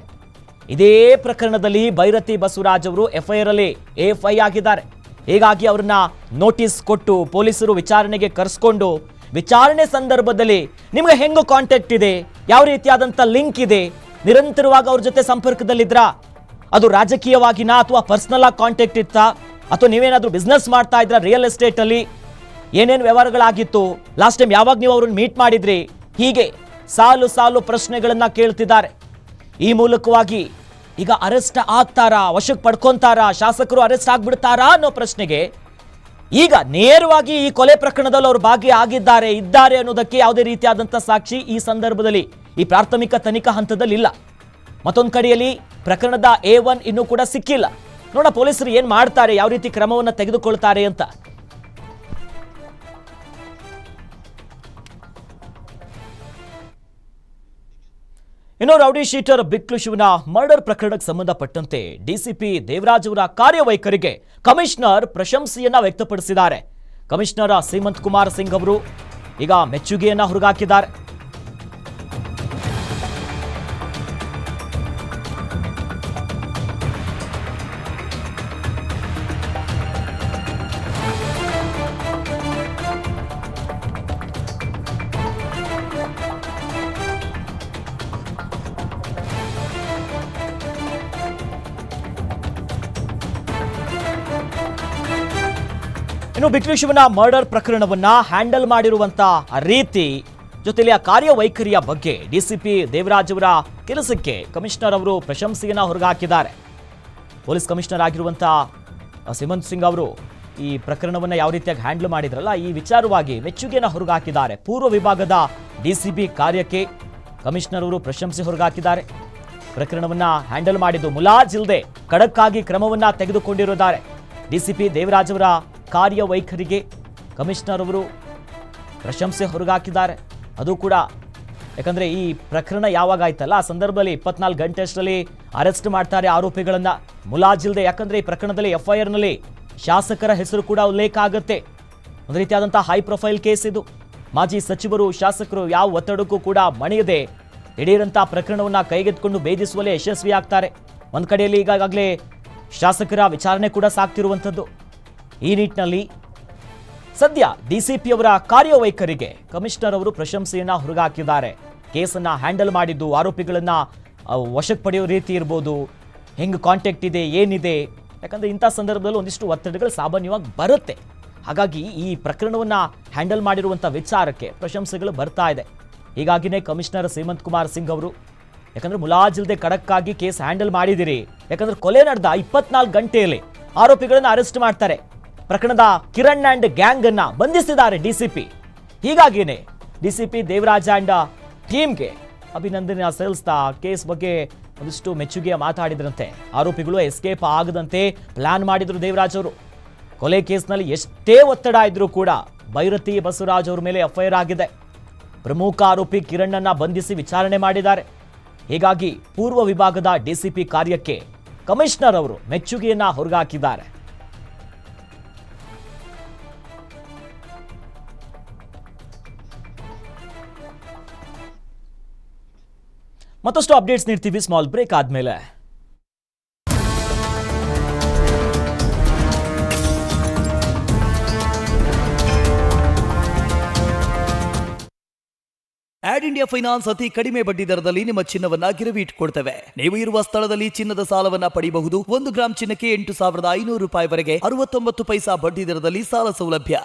ಇದೇ ಪ್ರಕರಣದಲ್ಲಿ ಭೈರತಿ ಬಸವರಾಜ್ ಅವರು ಎಫ್ಐಆರ್ ಅಲ್ಲಿ ಎಫ್ಐ ಆಗಿದ್ದಾರೆ. ಹೀಗಾಗಿ ಅವ್ರನ್ನ ನೋಟಿಸ್ ಕೊಟ್ಟು ಪೊಲೀಸರು ವಿಚಾರಣೆಗೆ ಕರೆಸ್ಕೊಂಡು ವಿಚಾರಣೆ ಸಂದರ್ಭದಲ್ಲಿ ನಿಮ್ಗೆ ಹೆಂಗೋ ಕಾಂಟ್ಯಾಕ್ಟ್ ಇದೆ, ಯಾವ ರೀತಿಯಾದಂಥ ಲಿಂಕ್ ಇದೆ, ನಿರಂತರವಾಗಿ ಅವ್ರ ಜೊತೆ ಸಂಪರ್ಕದಲ್ಲಿದ್ರಾ ಅದು ರಾಜಕೀಯವಾಗಿನಾ ಅಥವಾ ಪರ್ಸನಲ್ ಆಗಿ ಕಾಂಟ್ಯಾಕ್ಟ್ ಇತ್ತಾ? ಅಥವಾ ನೀವೇನಾದ್ರೂ ಬಿಸ್ನೆಸ್ ಮಾಡ್ತಾ ಇದ್ರ ರಿಯಲ್ ಎಸ್ಟೇಟ್ ಅಲ್ಲಿ? ಏನೇನು ವ್ಯವಹಾರಗಳಾಗಿತ್ತು? ಲಾಸ್ಟ್ ಟೈಮ್ ಯಾವಾಗ ನೀವು ಅವ್ರನ್ನ ಮೀಟ್ ಮಾಡಿದ್ರಿ? ಹೀಗೆ ಸಾಲು ಸಾಲು ಪ್ರಶ್ನೆಗಳನ್ನ ಕೇಳ್ತಿದ್ದಾರೆ. ಈ ಮೂಲಕವಾಗಿ ಈಗ ಅರೆಸ್ಟ್ ಆಗ್ತಾರಾ? ವಶಕ್ಕೆ ಪಡ್ಕೊತಾರಾ? ಶಾಸಕರು ಅರೆಸ್ಟ್ ಆಗ್ಬಿಡ್ತಾರಾ ಅನ್ನೋ ಪ್ರಶ್ನೆಗೆ ಈಗ ನೇರವಾಗಿ ಈ ಕೊಲೆ ಪ್ರಕರಣದಲ್ಲಿ ಅವರು ಭಾಗಿಯಾಗಿದ್ದಾರೆ ಇದ್ದಾರೆ ಅನ್ನೋದಕ್ಕೆ ಯಾವುದೇ ರೀತಿಯಾದಂಥ ಸಾಕ್ಷಿ ಈ ಸಂದರ್ಭದಲ್ಲಿ, ಈ ಪ್ರಾಥಮಿಕ ತನಿಖಾ ಹಂತದಲ್ಲಿ ಇಲ್ಲ. ಮತ್ತೊಂದು ಕಡೆಯಲ್ಲಿ ಪ್ರಕರಣದ ಎ ಒನ್ ಇನ್ನೂ ಕೂಡ ಸಿಕ್ಕಿಲ್ಲ. ನೋಡ ಪೊಲೀಸರು ಏನು ಮಾಡ್ತಾರೆ? ಯಾವ ರೀತಿ ಕ್ರಮವನ್ನು ತೆಗೆದುಕೊಳ್ತಾರೆ ಅಂತ. ಇನ್ನು ರೌಡಿ ಶೀಟರ್ ಬಿಕ್ಲು ಶಿವನ ಮರ್ಡರ್ ಪ್ರಕರಣಕ್ಕೆ ಸಂಬಂಧಪಟ್ಟಂತೆ ಡಿಸಿಪಿ ದೇವರಾಜ್ ಅವರ ಕಾರ್ಯವೈಖರಿಗೆ ಕಮಿಷನರ್ ಪ್ರಶಂಸೆಯನ್ನ ವ್ಯಕ್ತಪಡಿಸಿದ್ದಾರೆ. ಕಮಿಷನರ್ ಸೀಮಂತ್ ಕುಮಾರ್ ಸಿಂಗ್ ಅವರು ಈಗ ಮೆಚ್ಚುಗೆಯನ್ನ ಹುರುಗಾಕಿದ್ದಾರೆ. ಇನ್ನು ಶಿವನ ಮರ್ಡರ್ ಪ್ರಕರಣವನ್ನ ಹ್ಯಾಂಡಲ್ ಮಾಡಿರುವಂತ ರೀತಿ ಜೊತೆಲಿ ಆ ಕಾರ್ಯವೈಖರಿಯ ಬಗ್ಗೆ ಡಿಸಿಪಿ ದೇವರಾಜ್ ಅವರ ಕೆಲಸಕ್ಕೆ ಕಮಿಷನರ್ ಅವರು ಪ್ರಶಂಸೆಯನ್ನ ಹೊರಗಾಕಿದ್ದಾರೆ. ಪೊಲೀಸ್ ಕಮಿಷನರ್ ಆಗಿರುವಂತ ಸಿಮಂತ್ ಸಿಂಗ್ ಅವರು ಈ ಪ್ರಕರಣವನ್ನ ಯಾವ ರೀತಿಯಾಗಿ ಹ್ಯಾಂಡಲ್ ಮಾಡಿದ್ರಲ್ಲ, ಈ ವಿಚಾರವಾಗಿ ಮೆಚ್ಚುಗೆಯನ್ನ ಹೊರಗಾಕಿದ್ದಾರೆ. ಪೂರ್ವ ವಿಭಾಗದ ಡಿಸಿಪಿ ಕಾರ್ಯಕ್ಕೆ ಕಮಿಷನರ್ ಅವರು ಪ್ರಶಂಸೆ ಹೊರಗಾಕಿದ್ದಾರೆ. ಪ್ರಕರಣವನ್ನ ಹ್ಯಾಂಡಲ್ ಮಾಡಿದ್ದು ಮುಲಾಜಿಲ್ದೆ ಖಡಕ್ಕಾಗಿ ಕ್ರಮವನ್ನ ತೆಗೆದುಕೊಂಡಿರುತ್ತಾರೆ. ಡಿಸಿಪಿ ದೇವರಾಜ್ ಅವರ ಕಾರ್ಯವೈಖರಿಗೆ ಕಮಿಷನರ್ ಅವರು ಪ್ರಶಂಸೆ ಹೊರಗಾಕಿದ್ದಾರೆ. ಅದು ಕೂಡ ಯಾಕಂದರೆ ಈ ಪ್ರಕರಣ ಯಾವಾಗ ಆಯ್ತಲ್ಲ, ಆ ಸಂದರ್ಭದಲ್ಲಿ ಇಪ್ಪತ್ನಾಲ್ಕು ಗಂಟೆ ಅಷ್ಟರಲ್ಲಿ ಅರೆಸ್ಟ್ ಮಾಡ್ತಾರೆ ಆರೋಪಿಗಳನ್ನು. ಮುಲಾಜಿಲ್ದೆ ಯಾಕಂದರೆ ಈ ಪ್ರಕರಣದಲ್ಲಿ ಎಫ್ ಐ ಆರ್ನಲ್ಲಿ ಶಾಸಕರ ಹೆಸರು ಕೂಡ ಉಲ್ಲೇಖ ಆಗುತ್ತೆ. ಒಂದು ರೀತಿಯಾದಂಥ ಹೈ ಪ್ರೊಫೈಲ್ ಕೇಸ್ ಇದು. ಮಾಜಿ ಸಚಿವರು, ಶಾಸಕರು ಯಾವ ಒತ್ತಡಕ್ಕೂ ಕೂಡ ಮಣಿಯದೆ ದಿಢೀರಂಥ ಪ್ರಕರಣವನ್ನು ಕೈಗೆತ್ತಿಕೊಂಡು ಭೇದಿಸುವಲ್ಲೇ ಯಶಸ್ವಿ ಆಗ್ತಾರೆ ಒಂದು ಕಡೆಯಲ್ಲಿ ಈಗಾಗಲೇ ಶಾಸಕರ ವಿಚಾರಣೆ ಕೂಡ ಸಾಗ್ತಿರುವಂಥದ್ದು. ಈ ನಿಟ್ಟಿನಲ್ಲಿ ಸದ್ಯ ಡಿಸಿಪಿ ಅವರ ಕಾರ್ಯವೈಖರಿಗೆ ಕಮಿಷನರ್ ಅವರು ಪ್ರಶಂಸೆಯನ್ನ ಹೊರಗಾಕಿದ್ದಾರೆ. ಕೇಸನ್ನ ಹ್ಯಾಂಡಲ್ ಮಾಡಿದ್ದು, ಆರೋಪಿಗಳನ್ನ ವಶಕ್ಕೆ ಪಡೆಯೋ ರೀತಿ ಇರ್ಬೋದು. ಹೆಂಗೆ ಕಾಂಟ್ಯಾಕ್ಟ್ ಇದೆ, ಏನಿದೆ? ಯಾಕಂದ್ರೆ ಇಂಥ ಸಂದರ್ಭದಲ್ಲಿ ಒಂದಿಷ್ಟು ಒತ್ತಡಗಳು ಸಾಮಾನ್ಯವಾಗಿ ಬರುತ್ತೆ. ಹಾಗಾಗಿ ಈ ಪ್ರಕರಣವನ್ನ ಹ್ಯಾಂಡಲ್ ಮಾಡಿರುವಂಥ ವಿಚಾರಕ್ಕೆ ಪ್ರಶಂಸೆಗಳು ಬರ್ತಾ ಇದೆ. ಹೀಗಾಗಿನೇ ಕಮಿಷನರ್ ಸೀಮಂತ್ ಕುಮಾರ್ ಸಿಂಗ್ ಅವರು, ಯಾಕಂದ್ರೆ ಮುಲಾಜಿಲ್ದೆ ಖಡಕ್ಕಾಗಿ ಕೇಸ್ ಹ್ಯಾಂಡಲ್ ಮಾಡಿದಿರಿ ಯಾಕಂದ್ರೆ ಕೊಲೆ ನಡೆದ ಇಪ್ಪತ್ನಾಲ್ಕು ಗಂಟೆಯಲ್ಲಿ ಆರೋಪಿಗಳನ್ನ ಅರೆಸ್ಟ್ ಮಾಡ್ತಾರೆ. ಪ್ರಕರಣದ ಕಿರಣ್ ಅಂಡ್ ಗ್ಯಾಂಗ್ ಅನ್ನ ಬಂಧಿಸಿದ್ದಾರೆ ಡಿಸಿಪಿ. ಹೀಗಾಗಿನೇ ಡಿಸಿಪಿ ದೇವರಾಜ ಅಂಡ್ ಟೀಮ್ಗೆ ಅಭಿನಂದನೆ ಸಲ್ಲಿಸ್ತಾ ಕೇಸ್ ಬಗ್ಗೆ ಒಂದಿಷ್ಟು ಮೆಚ್ಚುಗೆಯ ಮಾತಾಡಿದ್ರಂತೆ. ಆರೋಪಿಗಳು ಎಸ್ಕೇಪ್ ಆಗದಂತೆ ಪ್ಲಾನ್ ಮಾಡಿದ್ರು ದೇವರಾಜ್ ಅವರು. ಕೊಲೆ ಕೇಸ್ನಲ್ಲಿ ಎಷ್ಟೇ ಒತ್ತಡ ಇದ್ರೂ ಕೂಡ ಭೈರತಿ ಬಸವರಾಜ್ ಅವರ ಮೇಲೆ ಎಫ್ಐಆರ್ ಆಗಿದೆ. ಪ್ರಮುಖ ಆರೋಪಿ ಕಿರಣ್ ಬಂಧಿಸಿ ವಿಚಾರಣೆ ಮಾಡಿದ್ದಾರೆ. ಹೀಗಾಗಿ ಪೂರ್ವ ವಿಭಾಗದ ಡಿಸಿಪಿ ಕಾರ್ಯಕ್ಕೆ ಕಮಿಷನರ್ ಅವರು ಮೆಚ್ಚುಗೆಯನ್ನ ಹೊರಗಾಕಿದ್ದಾರೆ. ಮತ್ತಷ್ಟು ಅಪ್ಡೇಟ್ಸ್ ನೀಡ್ತೀವಿ ಸ್ಮಾಲ್ ಬ್ರೇಕ್ ಆದ್ಮೇಲೆ. ಆಡ್ ಇಂಡಿಯಾ ಫೈನಾನ್ಸ್ ಅತಿ ಕಡಿಮೆ ಬಡ್ಡಿ ದರದಲ್ಲಿ ನಿಮ್ಮ ಚಿನ್ನವನ್ನ ಗಿರವಿ ಇಟ್ಕೊಡ್ತವೆ ನೀವು ಇರುವ ಸ್ಥಳದಲ್ಲಿ ಚಿನ್ನದ ಸಾಲವನ್ನ ಪಡೆಯಬಹುದು ಒಂದು ಗ್ರಾಂ ಚಿನ್ನಕ್ಕೆ ಎಂಟು ಸಾವಿರದ ಐನೂರು ರೂಪಾಯಿವರೆಗೆ ಅರವತ್ತೊಂಬತ್ತು ಪೈಸಾ ಬಡ್ಡಿ ದರದಲ್ಲಿ ಸಾಲ ಸೌಲಭ್ಯ.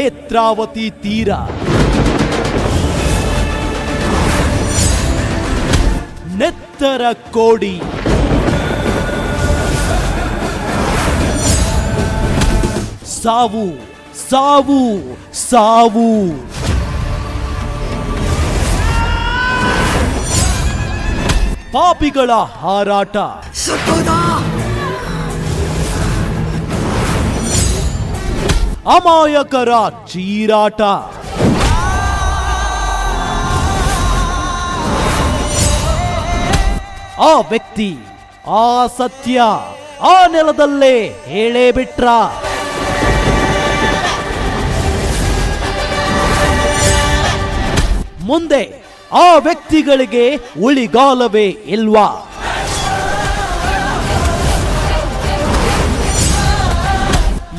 ನೇತ್ರಾವತಿ ತೀರ. ನೆತ್ತರ ಕೋಡಿ. ಸಾವು ಸಾವು ಸಾವು. ಪಾಪಿಗಳ ಹಾರಾಟ. ಅಮಾಯಕರ ಚೀರಾಟ. ಆ ವ್ಯಕ್ತಿ, ಆ ಸತ್ಯ, ಆ ನೆಲದಲ್ಲೇ ಹೇಳೇ ಬಿಟ್ರ. ಮುಂದೆ ಆ ವ್ಯಕ್ತಿಗಳಿಗೆ ಉಳಿಗಾಲವೇ ಇಲ್ವಾ?